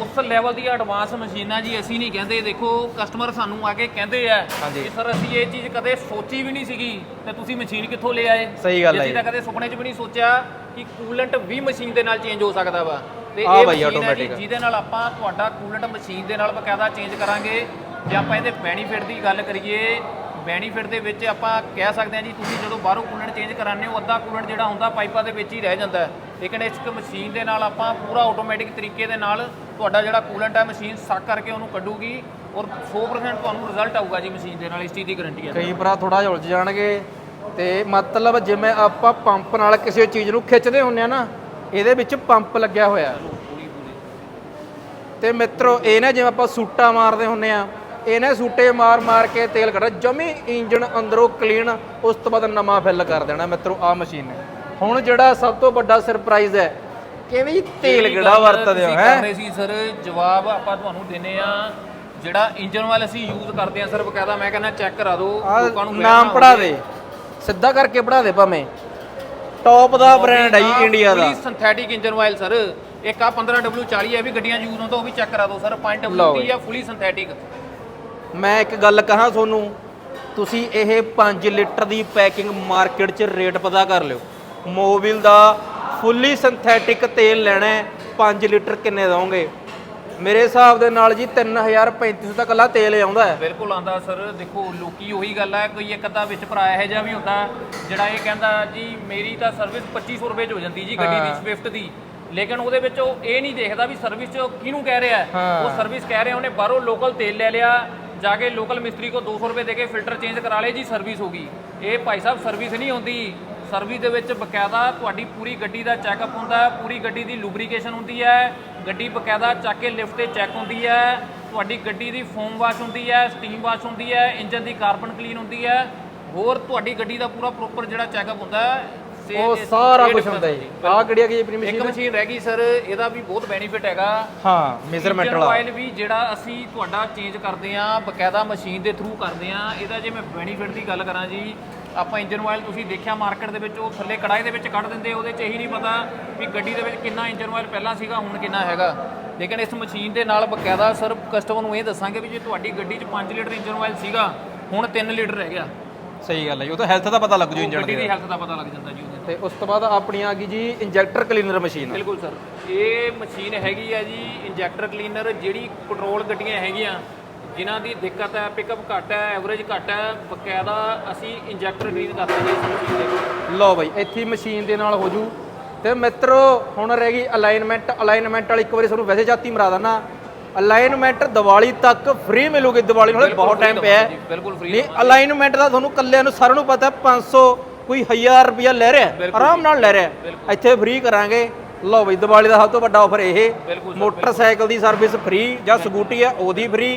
ਉਸ ਲੈਵਲ ਦੀ ਐਡਵਾਂਸ ਮਸ਼ੀਨਾਂ ਜੀ ਅਸੀਂ ਨਹੀਂ ਕਹਿੰਦੇ। ਦੇਖੋ ਕਸਟਮਰ ਸਾਨੂੰ ਆ ਕੇ ਕਹਿੰਦੇ ਆ ਹਾਂਜੀ। ਕਿ ਸਰ ਅਸੀਂ ਇਹ ਚੀਜ਼ ਕਦੇ ਸੋਚੀ ਵੀ ਨਹੀਂ ਸੀਗੀ ਤੇ ਤੁਸੀਂ ਮਸ਼ੀਨ ਕਿੱਥੋਂ ਲੈ ਆਏ? ਸਹੀ ਗੱਲ ਹੈ ਅਸੀਂ ਤਾਂ ਕਦੇ ਸੁਪਨੇ 'ਚ ਵੀ ਨਹੀਂ ਸੋਚਿਆ। ਕਿ ਕੂਲੈਂਟ ਵੀ ਮਸ਼ੀਨ ਦੇ ਨਾਲ ਚੇਂਜ ਹੋ ਸਕਦਾ ਵਾ। ਤੇ ਆਹ ਇਹ ਬਾਈ ਮਸ਼ੀਨ ਹੈ ਜੀ automatic। ਜਿਹਦੇ ਨਾਲ ਆਪਾਂ ਤੁਹਾਡਾ ਕੂਲੈਂਟ ਮਸ਼ੀਨ ਦੇ ਨਾਲ ਬਕਾਇਦਾ ਚੇਂਜ ਕਰਾਂਗੇ। ਜੇ ਆਪਾਂ ਇਹਦੇ ਬੈਨੀਫਿਟ ਦੀ ਗੱਲ ਕਰੀਏ ਬੈਨੀਫਿਟ ਦੇ ਵਿੱਚ ਆਪਾਂ ਕਹਿ ਸਕਦੇ ਹਾਂ ਜੀ ਤੁਸੀਂ ਜਦੋਂ ਬਾਹਰੋਂ ਕੂਲੈਂਟ ਚੇਂਜ ਕਰਾਉਂਦੇ ਹੋ ਅੱਧਾ ਕੂਲੈਂਟ ਜਿਹੜਾ ਹੁੰਦਾ ਪਾਈਪਾਂ ਦੇ ਵਿੱਚ ਹੀ ਰਹਿ ਜਾਂਦਾ ਹੈ। ਲੇਕਿਨ ਇਸ ਇੱਕ ਮਸ਼ੀਨ ਦੇ ਨਾਲ ਆਪਾਂ ਪੂਰਾ ਆਟੋਮੈਟਿਕ ਤਰੀਕੇ ਦੇ ਨਾਲ ਤੁਹਾਡਾ ਜਿਹੜਾ ਕੂਲੈਂਟ ਹੈ ਮਸ਼ੀਨ ਸਕ ਕਰਕੇ ਉਹਨੂੰ ਕੱਢੂਗੀ ਔਰ 100% ਤੁਹਾਨੂੰ ਰਿਜ਼ਲਟ ਆਊਗਾ ਜੀ ਮਸ਼ੀਨ ਦੇ ਨਾਲ ਇਸ ਚੀਜ਼ ਦੀ ਗਾਰੰਟੀ ਹੈ। ਕਈ ਭਰਾ ਥੋੜਾ ਜਿਹਾ ਉਲਝ ਜਾਣਗੇ। ਤੇ ਮਤਲਬ ਜਿਵੇਂ ਆਪਾਂ ਪੰਪ ਨਾਲ ਕਿਸੇ ਚੀਜ਼ ਨੂੰ ਖਿੱਚਦੇ ਹੁੰਨੇ ਆ ਨਾ ਇਹਦੇ ਵਿੱਚ ਪੰਪ ਲੱਗਿਆ ਹੋਇਆ। ਤੇ ਮਿੱਤਰੋ ਇਹ ਨਾ ਜਿਵੇਂ ਆਪਾਂ ਸੂਟਾ ਮਾਰਦੇ ਹੁੰਨੇ ਆ ਇਹਨੇ ਸੂਟੇ ਮਾਰ ਮਾਰ ਕੇ ਤੇਲ ਕੱਢ ਜਮੀ ਇੰਜਨ ਅੰਦਰੋਂ ਕਲੀਨ ਉਸ ਤੋਂ ਬਾਅਦ ਨਵਾਂ ਫਿੱਲ ਕਰ ਦੇਣਾ ਮਿੱਤਰੋ ਆ ਮਸ਼ੀਨ ਨੇ। ਹੁਣ ਜਿਹੜਾ ਸਭ ਤੋਂ ਵੱਡਾ ਸਰਪ੍ਰਾਈਜ਼ ਹੈ ਕਿ ਵੀ ਤੇਲ ਕਿਹੜਾ ਵਰਤਦੇ ਹੋ ਹੈ? ਕਰ ਰਹੇ ਸੀ ਸਰ ਜਵਾਬ ਆਪਾਂ ਤੁਹਾਨੂੰ ਦਿੰਨੇ ਆ ਜਿਹੜਾ ਇੰਜਨ ਵਾਲ ਅਸੀਂ ਯੂਜ਼ ਕਰਦੇ ਆ ਸਰ ਬਕਾਇਦਾ ਮੈਂ ਕਹਿੰਦਾ ਚੈੱਕ ਕਰਾ ਦਿਓ ਲੋਕਾਂ ਨੂੰ ਨਾਮ ਪੜਾ। ਦੇ। ਸਿੱਧਾ ਕਰਕੇ ਪੜਾ ਦੇ ਭਾਵੇਂ। ਟੌਪ ਦਾ ਬ੍ਰਾਂਡ ਹੈ ਜੀ ਇੰਡੀਆ ਦਾ। ਸਿੰਥੈਟਿਕ ਇੰਜਨ ਆਇਲ ਸਰ ਇੱਕ ਆ 15W40 ਹੈ ਵੀ ਗੱਡੀਆਂ ਯੂਜ਼ ਹੁੰਦਾ ਉਹ ਵੀ ਚੈੱਕ ਕਰਾ ਦਿਓ ਸਰ ਲਓ 5W30 ਆ ਫੁੱਲੀ ਸਿੰਥੈਟਿਕ ਮੈਂ ਇੱਕ ਗੱਲ ਕਹਾਂ ਤੁਹਾਨੂੰ ਤੁਸੀਂ ਇਹ 5 ਲੀਟਰ ਦੀ ਪੈਕਿੰਗ ਮਾਰਕੀਟ 'ਚ ਰੇਟ ਪਤਾ ਕਰ ਲਿਓ। ਮੋਬਿਲ ਦਾ ਫੁੱਲੀ ਸਿੰਥੈਟਿਕ ਤੇਲ ਲੈਣਾ ਹੈ 5 ਲੀਟਰ ਕਿੰਨੇ ਦੋਗੇ ਮੇਰੇ ਹਿਸਾਬ ਦੇ ਨਾਲ ਜੀ 3350 ਦਾ ਕੱਲਾ ਤੇਲ ਆਉਂਦਾ ਹੈ। ਬਿਲਕੁਲ ਆਂਦਾ ਸਰ। ਦੇਖੋ ਲੋਕੀ ਉਹੀ ਗੱਲ ਹੈ ਕੋਈ ਇੱਕ ਅੱਧਾ ਵਿੱਚ ਭਰਾ ਇਹੋ ਜਿਹਾ ਵੀ ਹੁੰਦਾ ਜਿਹੜਾ ਇਹ ਕਹਿੰਦਾ ਜੀ ਮੇਰੀ ਤਾਂ ਸਰਵਿਸ 2500 ਰੁਪਏ 'ਚ ਹੋ ਜਾਂਦੀ ਜੀ ਗੱਡੀ ਦੀ। ਸਵਿਫਟ ਦੀ। ਲੇਕਿਨ ਉਹਦੇ ਵਿੱਚ ਉਹ ਇਹ ਨਹੀਂ ਦੇਖਦਾ ਵੀ ਸਰਵਿਸ 'ਚ ਕਿਹਨੂੰ ਕਹਿ ਰਿਹਾ। ਉਹ ਸਰਵਿਸ ਕਹਿ ਰਿਹਾ ਉਹਨੇ ਬਾਹਰੋਂ ਲੋਕਲ ਤੇਲ ਲੈ ਲਿਆ ਜਾ ਕੇ ਲੋਕਲ ਮਿਸਤਰੀ ਕੋ 200 ਰੁਪਏ ਦੇ ਕੇ ਫਿਲਟਰ ਚੇਂਜ ਕਰਾ ਲਏ ਜੀ ਸਰਵਿਸ ਹੋ ਗਈ। ਇਹ ਭਾਈ ਸਾਹਿਬ ਸਰਵਿਸ ਨਹੀਂ ਹੁੰਦੀ। ਸਰਵਿਸ ਦੇ ਵਿੱਚ ਬਕਾਇਦਾ ਤੁਹਾਡੀ ਪੂਰੀ ਗੱਡੀ ਦਾ ਚੈੱਕਅਪ ਹੁੰਦਾ ਹੈ ਪੂਰੀ ਗੱਡੀ ਦੀ ਲੁਬਰੀਕੇਸ਼ਨ ਹੁੰਦੀ ਹੈ ਗੱਡੀ ਬਕਾਇਦਾ ਚੱਕ ਕੇ ਲਿਫਟ ਤੇ ਚੈੱਕ ਹੁੰਦੀ ਹੈ। ਤੁਹਾਡੀ ਗੱਡੀ ਦੀ ਫੋਮ ਵਾਸ਼ ਹੁੰਦੀ ਹੈ ਸਟੀਮ ਵਾਸ਼ ਹੁੰਦੀ ਹੈ ਇੰਜਨ ਦੀ ਕਾਰਬਨ ਕਲੀਨ ਹੁੰਦੀ ਹੈ। ਹੋਰ ਤੁਹਾਡੀ ਗੱਡੀ ਦਾ ਪੂਰਾ ਪ੍ਰੋਪਰ ਜਿਹੜਾ ਚੈੱਕਅਪ ਹੁੰਦਾ ਹੈ ਉਹ ਸਾਰਾ ਕੁਝ ਹੁੰਦਾ ਜੀ। ਆਹ ਕਿਹੜੀ ਹੈਗੀ ਆਪਣੀ ਇੱਕ ਮਸ਼ੀਨ? ਮਸ਼ੀਨ ਰਹਿ ਗਈ ਸਰ ਇਹਦਾ ਵੀ ਬਹੁਤ ਬੈਨੀਫਿਟ ਹੈਗਾ। ਹਾਂ ਮੇਜ਼ਰਮੈਂਟ ਵਾਲਾ। ਆਇਲ ਵੀ ਜਿਹੜਾ ਅਸੀਂ ਤੁਹਾਡਾ ਚੇਂਜ ਕਰਦੇ ਆ ਬਕਾਇਦਾ ਮਸ਼ੀਨ ਦੇ ਥਰੂ ਕਰਦੇ ਆ ਇਹਦਾ ਜੇ ਮੈਂ ਬੈਨੀਫਿਟ ਦੀ ਗੱਲ ਕਰਾਂ ਜੀ ਆਪਾਂ ਇੰਜਨ ਆਇਲ ਤੁਸੀਂ ਦੇਖਿਆ ਮਾਰਕੀਟ ਦੇ ਵਿੱਚ ਉਹ ਥੱਲੇ ਕੜਾਈ ਦੇ ਵਿੱਚ ਕੱਢ ਦਿੰਦੇ ਉਹਦੇ 'ਚ ਇਹੀ ਨਹੀਂ ਪਤਾ ਵੀ ਗੱਡੀ ਦੇ ਵਿੱਚ ਕਿੰਨਾ ਇੰਜਨ ਆਇਲ ਪਹਿਲਾਂ ਸੀਗਾ ਹੁਣ ਕਿੰਨਾ ਹੈਗਾ। ਲੇਕਿਨ ਇਸ ਮਸ਼ੀਨ ਦੇ ਨਾਲ ਬਕਾਇਦਾ ਸਰ ਕਸਟਮਰ ਨੂੰ ਇਹ ਦੱਸਾਂਗੇ ਵੀ ਜੇ ਤੁਹਾਡੀ ਗੱਡੀ 'ਚ 5 ਲੀਟਰ ਇੰਜਨ ਆਇਲ ਸੀਗਾ ਹੁਣ 3 ਲੀਟਰ ਰਹਿ ਗਿਆ। ਸਹੀ ਗੱਲ ਹੈ ਜੀ ਉਹ ਤਾਂ ਹੈਲਥ ਦਾ ਪਤਾ ਲੱਗ ਜੂ ਇੰਜਨ ਗੱਡੀ ਦੀ। ਹੈਲਥ ਦਾ ਪਤਾ ਲੱਗ ਜਾਂਦਾ ਜੀ ਤੇ ਉਸ ਤੋਂ ਬਾਅਦ ਆਪਣੀ ਆ ਗਈ ਜੀ ਇੰਜੈਕਟਰ ਕਲੀਨਰ ਮਸ਼ੀਨ ਬਿਲਕੁਲ ਸਰ। ਇਹ ਮਸ਼ੀਨ ਹੈਗੀ ਆ ਜੀ ਇੰਜੈਕਟਰ ਕਲੀਨਰ ਜਿਹੜੀ ਪੈਟਰੋਲ ਗੱਡੀਆਂ ਹੈਗੀਆਂ ਜਿਨ੍ਹਾਂ ਦੀ ਦਿੱਕਤ ਹੈ ਪਿਕਅਪ ਘੱਟ ਹੈ ਐਵਰੇਜ ਘੱਟ ਹੈ ਬਕਾਇਦਾ ਅਸੀਂ ਇੰਜੈਕਟਰ ਕਲੀਨ ਕਰਦੇ ਹਾਂ ਇਸ ਮਸ਼ੀਨ ਦੇ ਵਿੱਚ। ਲਓ ਬਾਈ ਇੱਥੇ ਮਸ਼ੀਨ ਦੇ ਨਾਲ ਹੋ ਜੂ। ਤੇ ਮਿੱਤਰੋ ਹੁਣ ਰਹਿ ਗਈ ਅਲਾਈਨਮੈਂਟ ਅਲਾਈਨਮੈਂਟ ਵਾਲੀ ਇੱਕ ਵਾਰੀ ਤੁਹਾਨੂੰ ਵੈਸੇ ਜਾਤੀ ਮਰਾ ਦਣਾ ਅਲਾਈਨਮੈਂਟ ਦੀਵਾਲੀ ਤੱਕ ਫ੍ਰੀ ਮਿਲੂਗੀ। ਦੀਵਾਲੀ ਨੂੰ ਬਹੁਤ ਟਾਈਮ ਪਿਆ ਹੈ। ਜੀ, ਬਿਲਕੁਲ free ਨਹੀਂ ਅਲਾਈਨਮੈਂਟ ਦਾ ਤੁਹਾਨੂੰ ਕੱਲਿਆਂ ਨੂੰ ਸਾਰਿਆਂ ਨੂੰ ਪਤਾ ਹੈ 500 ਕੋਈ 1000 ਰੁਪਇਆ ਲੈ ਰਿਹਾ ਆਰਾਮ ਨਾਲ ਲੈ ਰਿਹਾ। ਇੱਥੇ ਫ੍ਰੀ ਕਰਾਂਗੇ। ਲਓ ਬਈ ਦੀਵਾਲੀ ਦਾ ਸਭ ਤੋਂ ਵੱਡਾ ਆਫਰ ਇਹ। ਮੋਟਰਸਾਈਕਲ ਦੀ ਸਰਵਿਸ ਫ੍ਰੀ ਜਾਂ ਸਕੂਟੀ ਹੈ ਉਹਦੀ ਫ੍ਰੀ।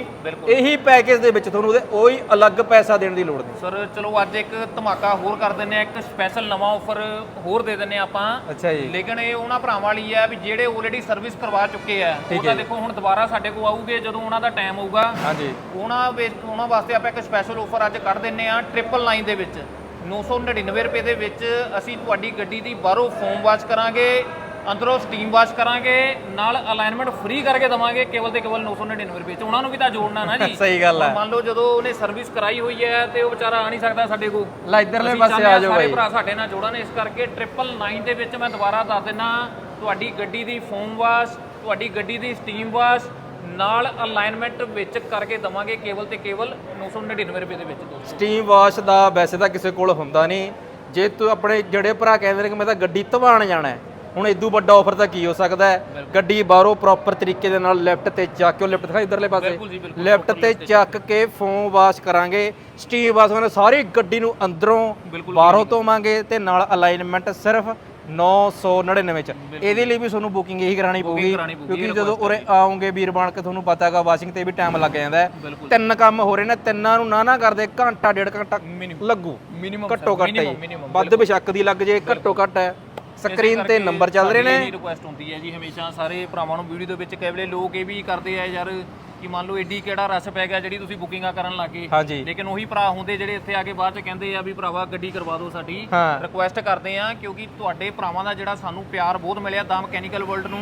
ਇਹੀ ਪੈਕੇਜ ਦੇ ਵਿੱਚ ਤੁਹਾਨੂੰ ਉਹਦੇ ਉਹੀ ਅਲੱਗ ਪੈਸਾ ਦੇਣ ਦੀ ਲੋੜ ਨਹੀਂ। ਸਰ ਚਲੋ ਅੱਜ ਇੱਕ ਧਮਾਕਾ ਹੋਰ ਕਰ ਦਿੰਨੇ ਆ ਇੱਕ ਸਪੈਸ਼ਲ ਨਵਾਂ ਆਫਰ ਹੋਰ ਦੇ ਦਿੰਨੇ ਆ ਆਪਾਂ। ਅੱਛਾ ਜੀ। ਲੇਕਿਨ ਇਹ ਉਹਨਾਂ ਭਰਾਵਾਂ ਲਈ ਹੈ ਵੀ ਜਿਹੜੇ ਆਲਰੇਡੀ ਸਰਵਿਸ ਕਰਵਾ ਚੁੱਕੇ ਆ ਉਹ ਤਾਂ ਦੇਖੋ ਹੁਣ ਦੁਬਾਰਾ ਸਾਡੇ ਕੋਲ ਆਊਗੇ ਜਦੋਂ ਉਹਨਾਂ ਦਾ ਟਾਈਮ ਆਊਗਾ। ਹਾਂਜੀ। ਉਹਨਾਂ ਉਹਨਾਂ ਵਾਸਤੇ ਆਪਾਂ ਇੱਕ ਸਪੈਸ਼ਲ ਆਫਰ ਅੱਜ ਕੱਢ ਦਿੰਨੇ ਆ 999 ਦੇ ਵਿੱਚ। 999 ਰੁਪਏ ਦੇ ਵਿੱਚ ਅਸੀਂ ਤੁਹਾਡੀ ਗੱਡੀ ਦੀ ਬਾਹਰੋਂ ਫੋਮ ਵਾਸ਼ ਕਰਾਂਗੇ ਅੰਦਰੋਂ ਸਟੀਮ ਵਾਸ਼ ਕਰਾਂਗੇ ਨਾਲ ਅਲਾਈਨਮੈਂਟ ਫ੍ਰੀ ਕਰਕੇ ਦਵਾਂਗੇ ਕੇਵਲ ਤੇ ਕੇਵਲ 999 ਰੁਪਏ ਚ। ਉਹਨਾਂ ਨੂੰ ਵੀ ਤਾਂ ਜੋੜਨਾ ਨਾ ਜੀ। ਸਹੀ ਗੱਲ ਹੈ। ਮੰਨ ਲਓ ਜਦੋਂ ਉਹਨੇ ਸਰਵਿਸ ਕਰਾਈ ਹੋਈ ਹੈ ਤੇ ਉਹ ਵਿਚਾਰਾ ਆ ਨਹੀਂ ਸਕਦਾ ਸਾਡੇ ਕੋਲ। ਲੈ ਇੱਧਰਲੇ ਪਾਸੇ ਆ ਜਾਓ ਸਾਰੇ ਬਾਈ। ਭਰਾ ਸਾਡੇ ਨਾਲ ਜੋੜਨ ਇਸ ਕਰਕੇ 999 ਦੇ ਵਿੱਚ ਮੈਂ ਦੁਬਾਰਾ ਦੱਸ ਦਿੰਨਾ ਤੁਹਾਡੀ ਗੱਡੀ ਦੀ ਫੋਮ ਵਾਸ਼ ਤੁਹਾਡੀ ਗੱਡੀ ਦੀ ਸਟੀਮ ਵਾਸ਼ ਨਾਲ ਅਲਾਈਨਮੈਂਟ ਵਿੱਚ ਕਰਕੇ ਦਵਾਂਗੇ ਕੇਵਲ ਤੇ ਕੇਵਲ 999 ਰੁਪਏ ਦੇ ਵਿੱਚ। ਸਟੀਮ ਵਾਸ਼ ਦਾ ਵੈਸੇ ਤਾਂ ਕਿਸੇ ਕੋਲ ਹੁੰਦਾ ਨਹੀਂ। ਜੇ ਤੂੰ ਆਪਣੇ ਜਿਹੜੇ ਭਰਾ ਕਹਿੰਦੇ ਨੇ ਕਿ ਮੈਂ ਤਾਂ ਗੱਡੀ ਧਵਾਣ ਜਾਣਾ ਹੈ ਹੁਣ ਇਦੋਂ ਵੱਡਾ ਆਫਰ ਤਾਂ ਕੀ ਹੋ ਸਕਦਾ ਹੈ? ਗੱਡੀ ਬਾਹਰੋਂ ਪ੍ਰੋਪਰ ਤਰੀਕੇ ਦੇ ਨਾਲ ਲੈਫਟ ਤੇ ਚੱਕ ਕੇ ਲੈਫਟ ਦਿਖਾ ਇਧਰਲੇ ਪਾਸੇ। ਲੈਫਟ ਤੇ ਚੱਕ ਕੇ ਫੋਮ ਵਾਸ਼ ਕਰਾਂਗੇ। ਸਟੀਮ ਵਾਸ਼ ਨਾਲ ਸਾਰੀ ਗੱਡੀ ਨੂੰ ਅੰਦਰੋਂ ਬਾਹਰੋਂ ਧੋਵਾਂਗੇ ਤੇ ਨਾਲ ਅਲਾਈਨਮੈਂਟ ਸਿਰਫ 999 ਚ। ਇਹਦੇ ਲਈ ਵੀ ਤੁਹਾਨੂੰ ਬੁਕਿੰਗ ਇਹੀ ਕਰਾਣੀ ਪਊਗੀ ਕਿਉਂਕਿ ਜਦੋਂ ਉਰੇ ਆਉਂਗੇ ਵੀਰ ਬਣ ਕੇ ਤੁਹਾਨੂੰ ਪਤਾ ਹੈਗਾ ਵਾਸ਼ਿੰਗ ਤੇ ਵੀ ਟਾਈਮ ਲੱਗ ਜਾਂਦਾ ਹੈ। ਤਿੰਨ ਕੰਮ ਹੋ ਰਹੇ ਨੇ ਤਿੰਨਾਂ ਨੂੰ ਨਾ ਨਾ ਕਰਦੇ ਘੰਟਾ ਡੇਢ ਘੰਟਾ. ਲੱਗੂ। ਘੱਟੋ ਘੱਟ ਹੀ। ਵੱਧ ਬਿਸ਼ੱਕ ਦੀ ਲੱਗ ਜੇ ਘੱਟੋ ਘੱਟ ਹੈ। ਸਕਰੀਨ ਤੇ ਨੰਬਰ ਚੱਲ ਰਹੇ ਨੇ। ਰਿਕੁਐਸਟ ਹੁੰਦੀ ਹੈ ਜੀ ਹਮੇਸ਼ਾ ਸਾਰੇ ਭਰਾਵਾਂ ਨੂੰ ਵੀਡੀਓ ਦੇ ਵਿੱਚ ਕਈ ਵੇਲੇ ਲੋਕ ਇਹ ਵੀ ਕਰਦੇ ਆ ਯਾਰ ਕਿ ਮੰਨ ਲਓ ਏਡੀ ਕਿਹੜਾ ਰਸ ਪੈ ਗਿਆ ਜਿਹੜੀ ਤੁਸੀਂ ਬੁਕਿੰਗਾਂ ਕਰਨ ਲੱਗੇ। ਹਾਂਜੀ। ਲੇਕਿਨ ਉਹੀ ਭਰਾ ਹੁੰਦੇ ਜਿਹੜੇ ਇੱਥੇ ਆ ਕੇ ਬਾਅਦ ਚ ਕਹਿੰਦੇ ਆ ਵੀ ਭਰਾਵਾ ਗੱਡੀ ਕਰਵਾ ਦਿਓ ਸਾਡੀ। ਹਾਂ। ਰਿਕੁਐਸਟ ਕਰਦੇ ਆ ਕਿਉਂਕਿ ਤੁਹਾਡੇ ਭਰਾਵਾਂ ਦਾ ਜਿਹੜਾ ਸਾਨੂੰ ਪਿਆਰ ਬਹੁਤ ਮਿਲਿਆ ਦਾ ਮਕੈਨੀਕਲ ਵਰਲਡ ਨੂੰ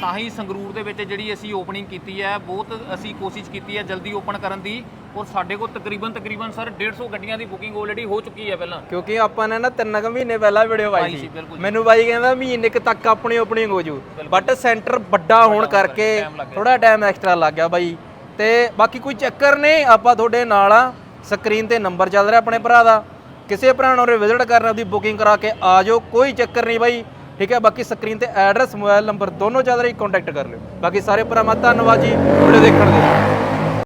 ਤਾਂ ਹੀ ਸੰਗਰੂਰ ਦੇ ਵਿੱਚ ਜਿਹੜੀ ਅਸੀਂ ਓਪਨਿੰਗ ਕੀਤੀ ਹੈ ਬਹੁਤ ਅਸੀਂ ਕੋਸ਼ਿਸ਼ ਕੀਤੀ ਹੈ ਜਲਦੀ ਓਪਨ ਕਰਨ ਦੀ। ਔਰ ਸਾਡੇ ਕੋਲ ਤਕਰੀਬਨ ਤਕਰੀਬਨ ਸਰ 150 ਗੱਡੀਆਂ ਦੀ ਬੁਕਿੰਗ ਆਲਰੇਡੀ ਹੋ ਚੁੱਕੀ ਹੈ ਪਹਿਲਾਂ। ਕਿਉਂਕਿ ਆਪਾਂ ਨੇ ਨਾ ਤਿੰਨ ਕੁ ਮਹੀਨੇ ਪਹਿਲਾਂ ਵੀਡੀਓ ਪਾਈ ਸੀ। ਮੈਨੂੰ ਬਾਈ ਕਹਿੰਦਾ ਮਹੀਨੇ ਕੁ ਤੱਕ ਆਪਣੀ ਓਪਨਿੰਗ ਹੋ ਜੂ। ਬਟ ਸੈਂਟਰ ਵੱਡਾ ਹੋਣ ਕਰਕੇ। ਥੋੜਾ ਟਾਈਮ ਐਕਸਟਰਾ ਲੱਗ ਗਿਆ ਬਾਈ। ਤੇ ਬਾਕੀ ਕੋਈ ਚੱਕਰ ਨਹੀਂ ਆਪਾਂ ਤੁਹਾਡੇ ਨਾਲ ਆ। ਸਕਰੀਨ ਤੇ ਨੰਬਰ ਚੱਲ ਰਿਹਾ ਆਪਣੇ ਭਰਾ ਦਾ। ਕਿਸੇ ਭਰਾ ਨੂੰ ਵਿਜ਼ਿਟ ਕਰਨਾ ਉਹਦੀ ਬੁਕਿੰਗ ਕਰਾ ਕੇ ਆ ਜਾਓ ਕੋਈ ਚੱਕਰ ਨਹੀਂ ਬਾਈ। ਠੀਕ ਹੈ ਬਾਕੀ ਸਕਰੀਨ ਤੇ ਐਡਰੈਸ ਮੋਬਾਈਲ ਨੰਬਰ ਦੋਨੋਂ ਚੱਲ ਰਹੀ ਕੰਟੈਕਟ ਕਰ ਲਿਓ। ਬਾਕੀ ਸਾਰੇ ਭਰਾਵਾਂ ਧੰਨਵਾਦ ਜੀ। ਵੀਡੀਓ ਦੇਖਣ ਦੇ